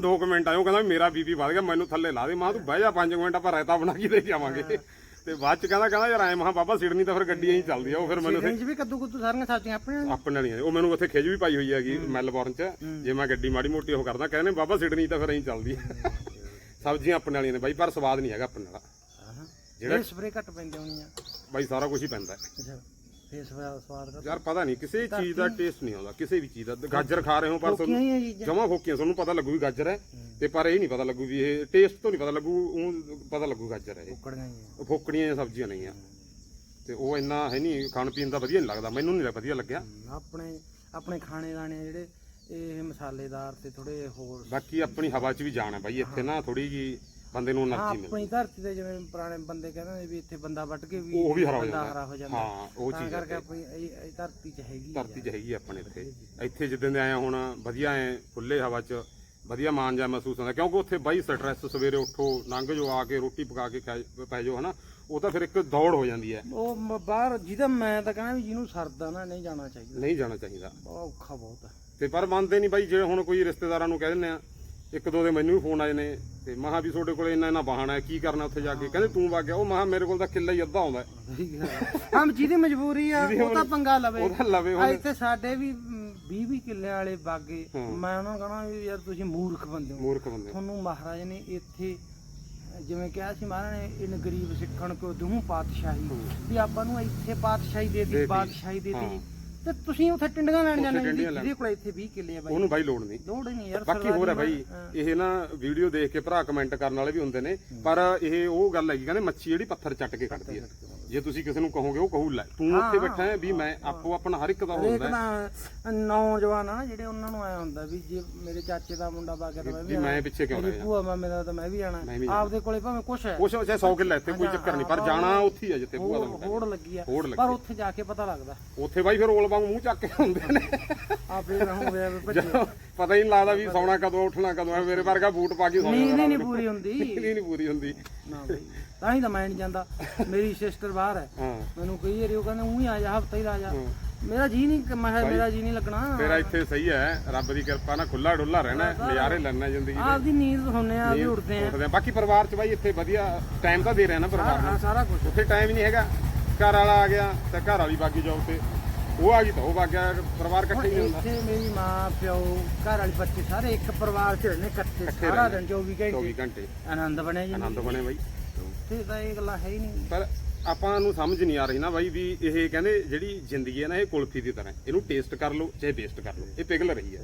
Speaker 1: ਦੋ ਕੁ ਮਿੰਟ ਉਹ ਕਹਿੰਦਾ ਮੇਰਾ ਬੀਪੀ ਵੱਧ ਗਿਆ ਮੈਨੂੰ ਥੱਲੇ ਲਾ ਦੇ। ਮੈਂ ਤੂੰ ਬਹਿ ਜਾ 5 ਮਿੰਟ ਆਪਾਂ ਰਾਇਤਾ ਬਣਾ ਕੇ ਦੇ ਕੇ ਆਵਾਂਗੇ। ਤੇ ਬਾਅਦ ਚ ਕਹਿੰਦਾ ਕਹਿੰਦਾ ਯਾਰ ਐ ਮਹਾ ਬਾਬਾ ਸਿਡਨੀ ਤਾਂ ਫਿਰ ਗੱਡੀਆਂ ਹੀ ਚੱਲਦੀ ਆ ਉਹ ਫਿਰ ਮੈਨੂੰ
Speaker 2: ਰੇਂਜ ਵੀ ਕੱਦੂ ਕੁੱਦੂ ਸਾਰੀਆਂ ਸਬਜ਼ੀਆਂ ਆਪਣੇ
Speaker 1: ਆਪਣੇ ਵਾਲੀਆਂ ਨੇ। ਉਹ ਮੈਨੂੰ ਉੱਥੇ ਖਿਜ ਵੀ ਪਾਈ ਹੋਈ ਹੈਗੀ ਮੈਲਬੌਰਨ ਚ। ਜੇ ਮੈਂ ਗੱਡੀ ਮਾੜੀ ਮੋਟੀ ਉਹ ਕਰਦਾ ਕਹਿੰਦੇ ਬਾਬਾ ਸਿਡਨੀ ਤਾਂ ਫਿਰ ਐਂ ਚੱਲਦੀ ਹੈ। ਸਬਜ਼ੀਆਂ ਆਪਣੇ ਵਾਲੀਆਂ ਨੇ ਬਾਈ ਪਰ ਸਵਾਦ ਨਹੀਂ ਹੈਗਾ ਆਪਣੇ ਵਾਲਾ।
Speaker 2: ਜਿਹੜੇ ਸਪਰੇ ਘੱਟ ਪੈਂਦੇ ਹੋਣੀ ਆ
Speaker 1: ਬਾਈ ਸਾਰਾ ਕੁਝ ਹੀ ਪੈਂਦਾ ਹੈ।
Speaker 2: ਅੱਛਾ। ਸਵਾਦ ਕਰ
Speaker 1: ਯਾਰ ਪਤਾ ਨਹੀਂ ਕਿਸੇ ਚੀਜ਼ ਦਾ ਟੇਸਟ ਨਹੀਂ ਆਉਂਦਾ ਕਿਸੇ ਵੀ ਚੀਜ਼ ਦਾ। ਗਾਜਰ ਖਾ ਰਹੇ ਹੋ ਪਰ
Speaker 2: ਕੀ ਹੈ ਚੀਜ਼ਾਂ।
Speaker 1: ਜਮਾ ਫੋਕੀਆਂ ਤੁਹਾਨੂੰ ਪਤਾ ਲੱਗੂ ਵੀ ਗਾਜਰ ਹੈ। ਤੇ ਪਰ ਇਹ ਨਹੀਂ ਪਤਾ ਲੱਗੂ ਵੀ ਇਹ ਟੇਸਟ ਤੋਂ ਨਹੀਂ ਪਤਾ ਲੱਗੂ ਉਹ ਪਤਾ ਲੱਗੂ ਗਾਜਰ ਹੈ ਇਹ।
Speaker 2: ਕੁਕੜੀਆਂ ਹੀ ਆ।
Speaker 1: ਉਹ ਫੋਕੜੀਆਂ ਜਿਹੀਆਂ ਸਬਜ਼ੀਆਂ ਨਹੀਂ ਆ। ਤੇ ਉਹ ਇੰਨਾ ਹੈ ਨਹੀਂ ਖਾਣ ਪੀਣ ਦਾ ਵਧੀਆ ਨਹੀਂ ਲੱਗਦਾ। ਮੈਨੂੰ ਨਹੀਂ ਵਧੀਆ ਲੱਗਿਆ।
Speaker 2: ਹਮ, ਆਪਣੇ ਆਪਣੇ ਖਾਣੇ ਦਾਣੇ ਆ ਜਿਹੜੇ ਇਹ ਮਸਾਲੇਦਾਰ ਤੇ ਥੋੜੇ ਹੋਰ
Speaker 1: ਬਾਕੀ ਆਪਣੀ ਹਵਾ 'ਚ ਵੀ ਜਾਣ ਹੈ ਬਾਈ ਇੱਥੇ ਨਾ ਥੋੜੀ ਜੀ ਬੰਦੇ ਨੂੰ એનર્ਜੀ ਮਿਲਦੀ
Speaker 2: ਆਪਣੀ ਧਰਤੀ ਤੇ ਜਿਵੇਂ ਪੁਰਾਣੇ ਬੰਦੇ ਕਹਿੰਦੇ ਨੇ ਵੀ ਇੱਥੇ ਬੰਦਾ ਵੱਟ ਕੇ ਵੀ
Speaker 1: ਉਹ ਵੀ ਹਰਾ ਹੋ ਜਾਂਦਾ।
Speaker 2: ਹਰਾ ਹੋ ਜਾਂਦਾ।
Speaker 1: ਹਾਂ ਉਹ ਚੀਜ਼
Speaker 2: ਕਰਕੇ ਆਪਣੀ ਇਹ ਧਰਤੀ 'ਚ ਹੈਗੀ
Speaker 1: ਧਰਤੀ 'ਚ ਹੈਗੀ ਆਪਣੇ ਇੱਥੇ। ਇੱਥੇ ਜਿੱਦਾਂ ਦੇ ਆਇਆ ਹੁਣ ਵਧੀਆ ਐ ਖੁੱਲੇ ਹਵਾ 'ਚ ਵਧੀਆ ਮਾਣ ਜਿਹਾ ਮਹਿਸੂਸ ਹੁੰਦਾ। ਕਿਉਂਕਿ ਉੱਥੇ ਬਾਈ ਸਟ੍ਰੈਸ ਸਵੇਰੇ ਉੱਠੋ ਲੰਘ ਜੋ ਆ ਕੇ ਰੋਟੀ ਪਕਾ ਕੇ ਖਾ- ਪੈ ਜਾਓ ਹਨਾ? ਉਹ ਤਾਂ ਫਿਰ ਇੱਕ ਦੌੜ ਹੋ ਜਾਂਦੀ ਹੈ
Speaker 2: ਉਹ ਬਾਹਰ ਜਿਹਦਾ ਮੈਂ ਤਾਂ ਕਹਿੰਦਾ ਵੀ ਜਿਹਨੂੰ ਸਰਦਾ ਨਾ ਨਹੀਂ ਜਾਣਾ ਚਾਹੀਦਾ।
Speaker 1: ਨਹੀਂ ਜਾਣਾ ਚਾਹੀਦਾ।
Speaker 2: ਔਖਾ ਬਹੁਤ ਆ।
Speaker 1: ਤੇ ਪਰ ਮੰਨਦੇ ਨਹੀਂ ਬਾਈ ਜਿਹੜੇ ਹੁਣ ਕੋਈ ਰਿਸ਼ਤੇਦਾਰਾਂ ਨੂੰ ਕਹਿ ਦਿੰਦੇ ਆ ਇੱਕ ਦੋ ਦੇ ਮੈਨੂੰ ਵੀ ਫੋਨ ਆਏ ਨੇ ਤੇ ਮਹਾ ਵੀ ਤੁਹਾਡੇ ਕੋਲ ਇੰਨਾ ਇੰਨਾ ਬਹਾਨਾ ਹੈ ਕੀ ਕਰਨਾ ਉੱਥੇ ਜਾ ਕੇ? ਕਹਿੰਦੇ ਤੂੰ ਵਗ ਗਿਆ। ਉਹ ਮਹਾ ਮੇਰੇ ਕੋਲ ਤਾਂ ਕਿੱਲਾ ਹੀ ਅੱਧਾ ਆਉਂਦਾ ਹੈ।
Speaker 2: ਹਮ ਜਿਹਦੀ ਮਜਬੂਰੀ ਆ ਉਹ ਤਾਂ ਪੰਗਾ ਲਵੇ।
Speaker 1: ਉਹਦਾ ਲਵੇ
Speaker 2: ਆ ਇੱਥੇ ਸਾਡੇ ਵੀ 20 20 ਕਿੱਲੇ ਵਾਲੇ ਬਾਗੇ ਮੈਂ ਉਹਨਾਂ ਨੂੰ ਕਹਣਾ ਵੀ ਯਾਰ ਤੁਸੀਂ ਮੂਰਖ ਬੰਦੇ ਹੋ।
Speaker 1: ਮੂਰਖ ਬੰਦੇ
Speaker 2: ਤੁਹਾਨੂੰ ਮਹਾਰਾਜ ਨੇ ਇੱਥੇ ਜਿਵੇਂ ਕਿਹਾ ਸੀ ਮਹਾਰਾਜ ਨੇ ਇਹਨ ਗਰੀਬ ਸਿੱਖਣ ਕੋ ਦੂਹ ਪਾਤਸ਼ਾਹੀ। ਵੀ ਆਪਾਂ ਨੂੰ ਇੱਥੇ ਪਾਤਸ਼ਾਹੀ ਦੇਤੀ ਬਾਦਸ਼ਾਹੀ ਦੇਤੀ। ਤੇ ਤੁਸੀਂ ਉੱਥੇ ਟਿੰਡੀਆਂ ਲੈਣ ਜਾਂਦੇ ਜੀ ਜਿਹਦੇ ਕੋਲ ਇੱਥੇ 20 ਕਿੱਲੇ ਆ ਬਾਈ।
Speaker 1: ਉਹਨੂੰ ਬਾਈ ਲੋੜ ਨਹੀਂ।
Speaker 2: ਲੋੜ ਹੀ ਨਹੀਂ ਯਾਰ
Speaker 1: ਬਾਕੀ ਹੋਰ ਹੈ ਬਾਈ ਇਹ ਨਾ ਵੀਡੀਓ ਦੇਖ ਕੇ ਭਰਾ ਕਮੈਂਟ ਕਰਨ ਵਾਲੇ ਵੀ ਹੁੰਦੇ ਨੇ ਪਰ ਇਹ ਉਹ ਗੱਲ ਹੈਗੀ ਕਹਿੰਦੇ ਮੱਛੀ ਜਿਹੜੀ ਪੱਥਰ ਚੱਟ ਕੇ ਕੱਢਦੀ ਹੈ। ਜੇ ਤੁਸੀਂ ਕਿਸੇ ਨੂੰ ਕਹੋਗੇ ਉਹ ਕਹੂ ਲੈ ਤੂੰ ਉੱਥੇ ਬੈਠਾ ਹੈ ਵੀ ਮੈਂ ਆਪੋ ਆਪਣਾ ਹਰ ਇੱਕ ਦਾ
Speaker 2: ਹਰੇਕ
Speaker 1: ਹੁੰਦਾ
Speaker 2: ਨਾ ਨੌਜਵਾਨ ਆ ਜਿਹੜੇ ਉਹਨਾਂ ਨੂੰ ਆਇਆ ਹੁੰਦਾ ਵੀ ਜੇ ਮੇਰੇ ਚਾਚੇ ਦਾ ਮੁੰਡਾ ਬਾਗਾ ਤਾਂ ਮੈਂ ਵੀ
Speaker 1: ਵੀ ਮੈਂ ਪਿੱਛੇ ਕਿਉਂ
Speaker 2: ਮੇਰੀ
Speaker 1: ਰਹਿ
Speaker 2: ਭੂਆ ਮਾਮੇ ਦਾ ਤਾਂ ਮੈਂ ਵੀ
Speaker 1: ਮੈਂ ਵੀ
Speaker 2: ਆਪਦੇ ਕੋਲੇ ਭਾਵੇਂ ਕੁਛ ਹੈ।
Speaker 1: ਕੁਛ ਚਾਹੇ 100 ਕਿੱਲਾ ਇੱਥੇ ਕੋਈ ਚੱਕਰ ਨਹੀਂ ਪਰ ਜਾਣਾ ਉੱਥੇ ਹੀ ਆ ਜਿੱਥੇ ਭੂਆ ਦਾ ਮੁੰਡਾ
Speaker 2: ਹੋੜ ਲੱਗੀ ਆ।
Speaker 1: ਹੋੜ ਲੱਗੀ।
Speaker 2: ਪਰ ਉੱਥੇ ਜਾ ਕੇ ਪਤਾ ਲੱਗਦਾ।
Speaker 1: ਉੱਥੇ ਬਾਈ ਫਿਰ ਰੋਲ ਵਾਂਗ ਮੂੰਹ ਚੱਕ ਕੇ ਹੁੰਦੇ ਨੇ।
Speaker 2: ਆਪੇ ਰਹੂੰ ਵੇ ਭੱਜੇ
Speaker 1: ਪਤਾ ਹੀ ਨਹੀਂ ਲੱਗਦਾ ਵੀ ਸੌਣਾ ਕਦੋਂ ਉੱਠਣਾ ਕਦੋਂ ਹੈ। ਮੇਰੇ ਵਰਗਾ ਬੂਟ ਪਾ ਕੇ ਸੌਣਾ
Speaker 2: ਨੀਂਦ ਹੀ ਨਹੀਂ ਪੂਰੀ ਹੁੰਦੀ।
Speaker 1: ਨਹੀਂ ਨਹੀਂ ਪੂਰੀ ਹੁੰਦੀ।
Speaker 2: ਨਾ ਬਈ। ਤਾਂ ਹੀ ਤਾਂ ਮੈਂ ਨਹੀਂ ਜਾਂਦਾ। ਮੇਰੀ ਸਿਸਟਰ ਬਾਹਰ ਹੈ।
Speaker 1: ਹਾਂ।
Speaker 2: ਮੈਨੂੰ ਕਈ ਵਾਰੀ ਉਹ ਕਹਿੰਦੇ ਉਹੀ ਆ ਜਾ ਹਫਤਾ ਹੀ ਲਾ ਜਾ। ਮੇਰਾ ਜੀ ਨਹੀਂ ਮੈਂ ਕਿਹਾ ਮੇਰਾ ਜੀ ਨਹੀਂ ਲੱਗਣਾ।
Speaker 1: ਤੇਰਾ ਇੱਥੇ ਸਹੀ ਹੈ। ਰੱਬ ਦੀ ਕਿਰਪਾ ਨਾਲ ਖੁੱਲਾ ਡੁੱਲਾ ਰਹਿਣਾ ਨਜ਼ਾਰੇ ਲੈਣਾ ਜ਼ਿੰਦਗੀ ਦੇ।
Speaker 2: ਆਪਦੀ ਨੀਂਦ ਹੁੰਨੇ ਆ ਵੀ ਉੱਠਦੇ ਆ।
Speaker 1: ਬਾਕੀ ਪਰਿਵਾਰ ਚ ਬਾਈ ਇੱਥੇ ਵਧੀਆ ਟਾਈਮ ਤਾਂ ਦੇ ਰਿਹਾ ਨਾ ਪਰਿਵਾਰ ਨੂੰ।
Speaker 2: ਸਾਰਾ ਕੁਝ
Speaker 1: ਉੱਥੇ ਟਾਈਮ ਨਹੀਂ ਹੈਗਾ। ਘਰ ਵਾਲਾ ਆ ਗਿਆ ਤੇ ਘਰ ਵਾਲੀ ਬਾਗੀ ਜੌਬ ਤੇ। ਉਹ ਆ ਗਈ ਤਾਂ ਉਹ ਵਗ ਗਿਆ ਪਰਿਵਾਰ ਇਕੱਠੇ ਹੀ ਹੁੰਦਾ
Speaker 2: ਇੱਥੇ ਮੇਰੀ ਮਾਂ ਪਿਓ ਘਰ ਵਾਲੀ ਬੱਚੇ ਸਾਰੇ ਇੱਕ ਪਰਿਵਾਰ ਚ ਰਹਿੰਦੇ ਇਕੱਠੇ ਸਾਰਾ ਦਿਨ 24 ਘੰਟੇ।
Speaker 1: 24 ਘੰਟੇ।
Speaker 2: ਆਨੰਦ ਬਣਿਆ ਜੀ।
Speaker 1: ਆਨੰਦ ਬਣੇ ਬਾਈ।
Speaker 2: ਤੇ ਤਾਂ ਇਹ ਗੱਲਾਂ ਹੈ ਹੀ ਨਹੀਂ।
Speaker 1: ਪਰ ਆਪਾਂ ਨੂੰ ਸਮਝ ਨਹੀਂ ਆ ਰਹੀ ਨਾ ਬਾਈ ਵੀ ਇਹ ਕਹਿੰਦੇ ਜਿਹੜੀ ਜ਼ਿੰਦਗੀ ਹੈ ਨਾ ਇਹ ਕੁਲਫੀ ਦੀ ਤਰ੍ਹਾਂ ਹੈ। ਇਹਨੂੰ ਟੇਸਟ ਕਰ ਲਓ ਚਾਹੇ ਵੇਸਟ ਕਰ ਲਓ। ਇਹ ਪਿਘਲ ਰਹੀ ਹੈ।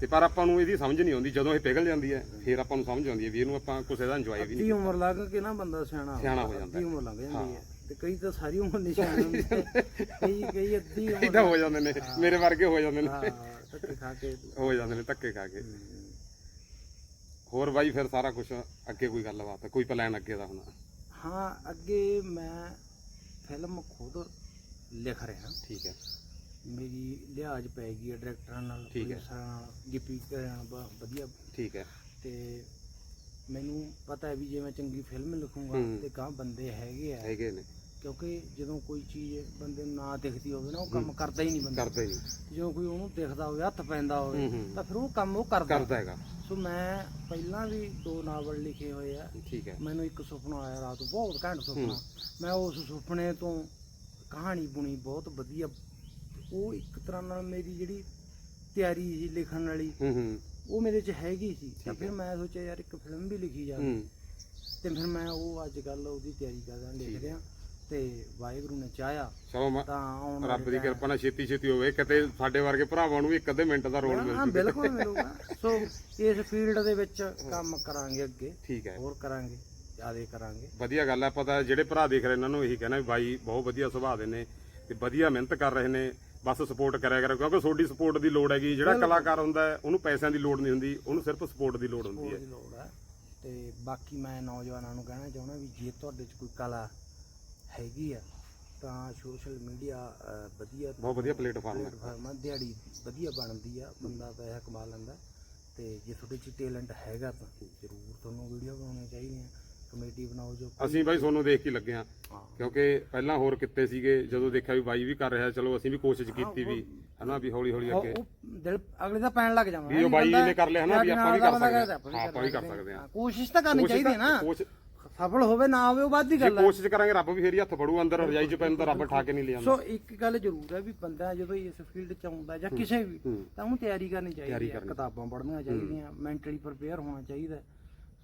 Speaker 1: ਤੇ ਪਰ ਆਪਾਂ ਨੂੰ ਇਹਦੀ ਸਮਝ ਨਹੀਂ ਆਉਂਦੀ ਜਦੋਂ ਇਹ ਪਿਘਲ ਜਾਂਦੀ ਹੈ ਫਿਰ ਆਪਾਂ ਨੂੰ ਸਮਝ ਆਉਂਦੀ ਹੈ ਵੀ ਇਹਨੂੰ ਆਪਾਂ ਕਿਸੇ ਦਾ ਇੰਜੋਏ ਵੀ ਨਹੀਂ
Speaker 2: ਅੱਧੀ ਉਮਰ ਲੱਗ ਕੇ ਨਾ ਬੰਦਾ ਸਿਆਣਾ ਹੋ
Speaker 1: ਸਿਆਣਾ ਹੋ ਜਾਂਦਾ
Speaker 2: ਅੱਧੀ ਉਮਰ ਲੰਘ ਜਾਂਦੀ ਹੈ। ਤੇ ਕਈ ਤਾਂ ਸਾਰੀ ਉਮਰ ਸਿਆਣਾ ਹੁੰਦੇ ਕਈ ਕਈ ਅੱਧੀ ਉਮਰ
Speaker 1: ਇਦਾਂ ਹੋ ਜਾਂਦੇ ਨੇ। ਮੇਰੇ ਵਰਗੇ ਹੋ ਜਾਂਦੇ ਨੇ।
Speaker 2: ਹਾਂ ਧੱਕੇ ਖਾ ਕੇ।
Speaker 1: ਹੋ ਜਾਂਦੇ ਨੇ ਧੱਕੇ ਖਾ ਕੇ। ਹੋਰ ਬਾਈ ਫਿਰ ਸਾਰਾ ਕੁਝ ਅੱਗੇ ਕੋਈ ਗੱਲਬਾਤ ਕੋਈ ਪਲਾਨ ਅੱਗੇ ਦਾ ਹੁਣ?
Speaker 2: ਹਾਂ ਅੱਗੇ ਮੈਂ ਫਿਲਮ ਖੁਦ ਲਿਖ ਰਿਹਾ।
Speaker 1: ਠੀਕ ਹੈ।
Speaker 2: ਮੇਰੀ ਲਿਹਾਜ਼ ਪੈ ਗਈ ਹੈ ਡਾਇਰੈਕਟਰਾਂ ਨਾਲ
Speaker 1: ਠੀਕ ਹੈ।
Speaker 2: ਪ੍ਰੋਡਿਊਸਰਾਂ ਨਾਲ ਗਿੱਪੀ ਘਰਾਂ ਨਾਲ ਬ- ਵਧੀਆ।
Speaker 1: ਠੀਕ ਹੈ।
Speaker 2: ਤੇ ਮੈਨੂੰ ਪਤਾ ਹੈ ਵੀ ਜੇ ਮੈਂ ਚੰਗੀ ਫਿਲਮ ਲਿਖੂੰਗਾ
Speaker 1: ਹੂੰ।
Speaker 2: ਤੇ ਗਾਂ ਬੰਦੇ ਹੈਗੇ ਆ।
Speaker 1: ਹੈਗੇ ਨੇ।
Speaker 2: ਕਿਉਂਕਿ ਜਦੋਂ ਕੋਈ ਚੀਜ਼ ਬੰਦੇ ਨੂੰ ਨਾ ਦਿਖਦੀ ਹੋਵੇ ਨਾ ਉਹ ਕੰਮ ਕਰਦਾ ਹੀ ਨਹੀਂ ਬੰਦਾ।
Speaker 1: ਕਰਦੇ ਨਹੀਂ।
Speaker 2: ਜਦੋਂ ਕੋਈ ਉਹਨੂੰ ਦਿਖਦਾ ਹੋਵੇ ਹੱਥ ਪੈਂਦਾ ਹੋਵੇ
Speaker 1: ਹੂੰ, ਹੂੰ।
Speaker 2: ਤਾਂ ਫਿਰ ਉਹ ਕੰਮ ਉਹ ਕਰਦਾ।
Speaker 1: ਕਰਦਾ ਹੈਗਾ।
Speaker 2: ਸੋ ਮੈਂ ਪਹਿਲਾਂ ਵੀ ਦੋ ਨਾਵਲ ਲਿਖੇ ਹੋਏ ਆ।
Speaker 1: ਠੀਕ ਹੈ।
Speaker 2: ਮੈਨੂੰ ਇੱਕ ਸੁਪਨਾ ਆਇਆ ਰਾਤ ਨੂੰ ਬਹੁਤ ਘੈਂਟ ਸੁਪਨਾ। ਮੈਂ ਉਸ ਸੁਪਨੇ ਤੋਂ ਕਹਾਣੀ ਬੁਣੀ ਬਹੁਤ ਵਧੀਆ। ਉਹ ਇੱਕ ਤਰ੍ਹਾਂ ਨਾਲ ਮੇਰੀ ਜਿਹੜੀ ਤਿਆਰੀ ਸੀ ਲਿਖਣ ਵਾਲੀ
Speaker 1: ਹੂੰ ਹੂੰ।
Speaker 2: ਉਹ ਮੇਰੇ 'ਚ ਹੈਗੀ ਸੀ। ਤਾਂ ਫਿਰ ਮੈਂ ਸੋਚਿਆ ਯਾਰ ਇੱਕ ਫਿਲਮ ਵੀ ਲਿਖੀ ਜਾਵੇ।
Speaker 1: ਹੂੰ।
Speaker 2: ਤੇ ਫਿਰ ਮੈਂ ਉਹ ਅੱਜ ਕੱਲ ਉਹਦੀ ਤਿਆਰੀ ਕਰਦਾ ਲਿਖ ਰਿਹਾ। ਤੇ ਵਾਹਿਗੁਰੂ ਨੇ ਚਾਹਿਆ
Speaker 1: ਚਲੋ ਮੈਂ
Speaker 2: ਤਾਂ ਆਉਣ
Speaker 1: ਰੱਬ ਦੀ ਕਿਰਪਾ ਨਾਲ ਛੇਤੀ ਛੇਤੀ ਹੋਵੇ ਕਿਤੇ ਸਾਡੇ ਵਰਗੇ ਭਰਾਵਾਂ ਨੂੰ ਵੀ ਇੱਕ ਅੱਧੇ ਮਿੰਟ ਦਾ ਰੋਲ ਮਿਲ
Speaker 2: ਹਾਂ
Speaker 1: ਜੂਗਾ
Speaker 2: ਬਿਲਕੁਲ ਮਿਲੂਗਾ ਸੋ ਇਸ ਫੀਲਡ ਦੇ ਵਿੱਚ ਕੰਮ ਕਰਾਂਗੇ ਅੱਗੇ
Speaker 1: ਠੀਕ ਹੈ।
Speaker 2: ਹੋਰ ਕਰਾਂਗੇ ਜਿਆਦੇ ਕਰਾਂਗੇ।
Speaker 1: ਵਧੀਆ ਗੱਲ ਹੈ ਪਤਾ ਜਿਹੜੇ ਭਰਾ ਦੇਖ ਰਹੇ ਇਹਨਾਂ ਨੂੰ ਇਹੀ ਕਹਿਣਾ ਵੀ ਬਾਈ ਬਹੁਤ ਵਧੀਆ ਸੁਭਾਅ ਦੇ ਨੇ ਤੇ ਵਧੀਆ ਮਿਹਨਤ ਕਰ ਰਹੇ ਨੇ ਬਸ ਸਪੋਰਟ ਕਰਿਆ ਕਰੋ ਕਿਉਂਕਿ ਤੁਹਾਡੀ ਸਪੋਰਟ ਦੀ ਲੋੜ ਹੈਗੀ ਜਿਹੜਾ ਕਲਾਕਾਰ ਹੁੰਦਾ ਹੈ ਉਹਨੂੰ ਪੈਸਿਆਂ ਦੀ ਲੋੜ ਨਹੀਂ ਹੁੰਦੀ ਉਹਨੂੰ ਸਿਰਫ ਸਪੋਰਟ ਦੀ ਲੋੜ ਹੁੰਦੀ ਹੈ।
Speaker 2: ਦੀ ਲੋੜ ਹੈ ਤੇ ਬਾਕੀ ਮੈਂ ਨੌਜਵਾਨਾਂ ਨੂੰ ਕਹਿਣਾ ਚਾਹੁੰਦਾ ਵੀ ਜੇ ਤੁਹਾਡੇ 'ਚ ਕੋਈ ਕਲਾ ਹੈਗੀ ਆ ਤਾਂ ਸੋਸ਼ਲ ਮੀਡੀਆ ਵਧੀਆ
Speaker 1: ਬਹੁਤ ਵਧੀਆ ਪਲੇਟਫਾਰਮ ਹੈ
Speaker 2: ਪਲੇਟਫਾਰਮ ਆ ਦਿਹਾੜੀ ਵਧੀਆ ਬਣਦੀ ਆ ਬੰਦਾ ਪੈਸਾ ਕਮਾ ਲੈਂਦਾ। ਤੇ ਜੇ ਤੁਹਾਡੇ 'ਚ ਟੈਲੈਂਟ ਹੈਗਾ ਤਾਂ ਜ਼ਰੂਰ ਤੁਹਾਨੂੰ ਵੀਡੀਓ ਬਣਾਉਣੀਆਂ ਚਾਹੀਦੀਆਂ ਕਮੇਟੀ ਬਣਾਓ ਜੋ
Speaker 1: ਅਸੀਂ ਬਾਈ ਤੁਹਾਨੂੰ ਦੇਖ ਕੇ ਲੱਗੇ ਹਾਂ ਕਿਉਂਕਿ ਪਹਿਲਾਂ ਹੋਰ ਕਿੱਤੇ ਸੀਗੇ ਜਦੋਂ ਦੇਖਿਆ ਵੀ ਬਾਈ ਵੀ ਕਰ ਰਿਹਾ ਚਲੋ ਅਸੀਂ ਵੀ ਕੋਸ਼ਿਸ਼ ਕੀਤੀ ਵੀ ਹਨਾ ਵੀ ਹੌਲੀ ਹੌਲੀ ਅੱਗੇ
Speaker 2: ਦਿਲ ਅਗਲੇ ਦਾ ਪੈਣ ਲੱਗ
Speaker 1: ਵੀ ਉਹ ਬਾਈ ਨੇ ਕਰ ਲਿਆ ਹਨਾ ਵੀ ਆਪਾਂ ਵੀ ਕਰ ਸਕਦੇ ਹਾਂ। ਆਪਾਂ ਵੀ ਕਰ ਸਕਦੇ ਹਾਂ।
Speaker 2: ਕੋਸ਼ਿਸ਼ ਤਾਂ ਕਰਨੀ ਚਾਹੀਦੀ ਹੈ ਨਾ। ਸਫਲ ਹੋਵੇ ਨਾ ਹੋਵੇ ਉਹ ਬਾਅਦ ਦੀ ਗੱਲ ਹੈ
Speaker 1: ਕੋਸ਼ਿਸ਼ ਕਰਾਂਗੇ ਰੱਬ ਵੀ ਫੇਰ ਹੀ ਹੱਥ ਫੜੂ ਅੰਦਰ ਰਜਾਈ ਚ ਪੈਣ ਤਾਂ ਰੱਬ ਠਾ ਕੇ ਨਹੀਂ ਲਿਆਉਂਦਾ
Speaker 2: ਸੋ ਇੱਕ ਗੱਲ ਜ਼ਰੂਰ ਹੈ ਵੀ ਬੰਦਾ ਜਦੋਂ ਇਸ ਫੀਲਡ ਚ ਆਉਂਦਾ ਜਾਂ ਕਿਸੇ ਵੀ। ਤਾਂ ਉਹਨੂੰ ਤਿਆਰੀ ਕਰਨੀ ਚਾਹੀਦੀ ਹੈ। ਕਿਤਾਬਾਂ ਪੜ੍ਹਨੀਆਂ ਚਾਹੀਦੀਆਂ ਮੈਂਟਲੀ ਪ੍ਰਪੇਅਰ ਹੋਣਾ ਚਾਹੀਦਾ।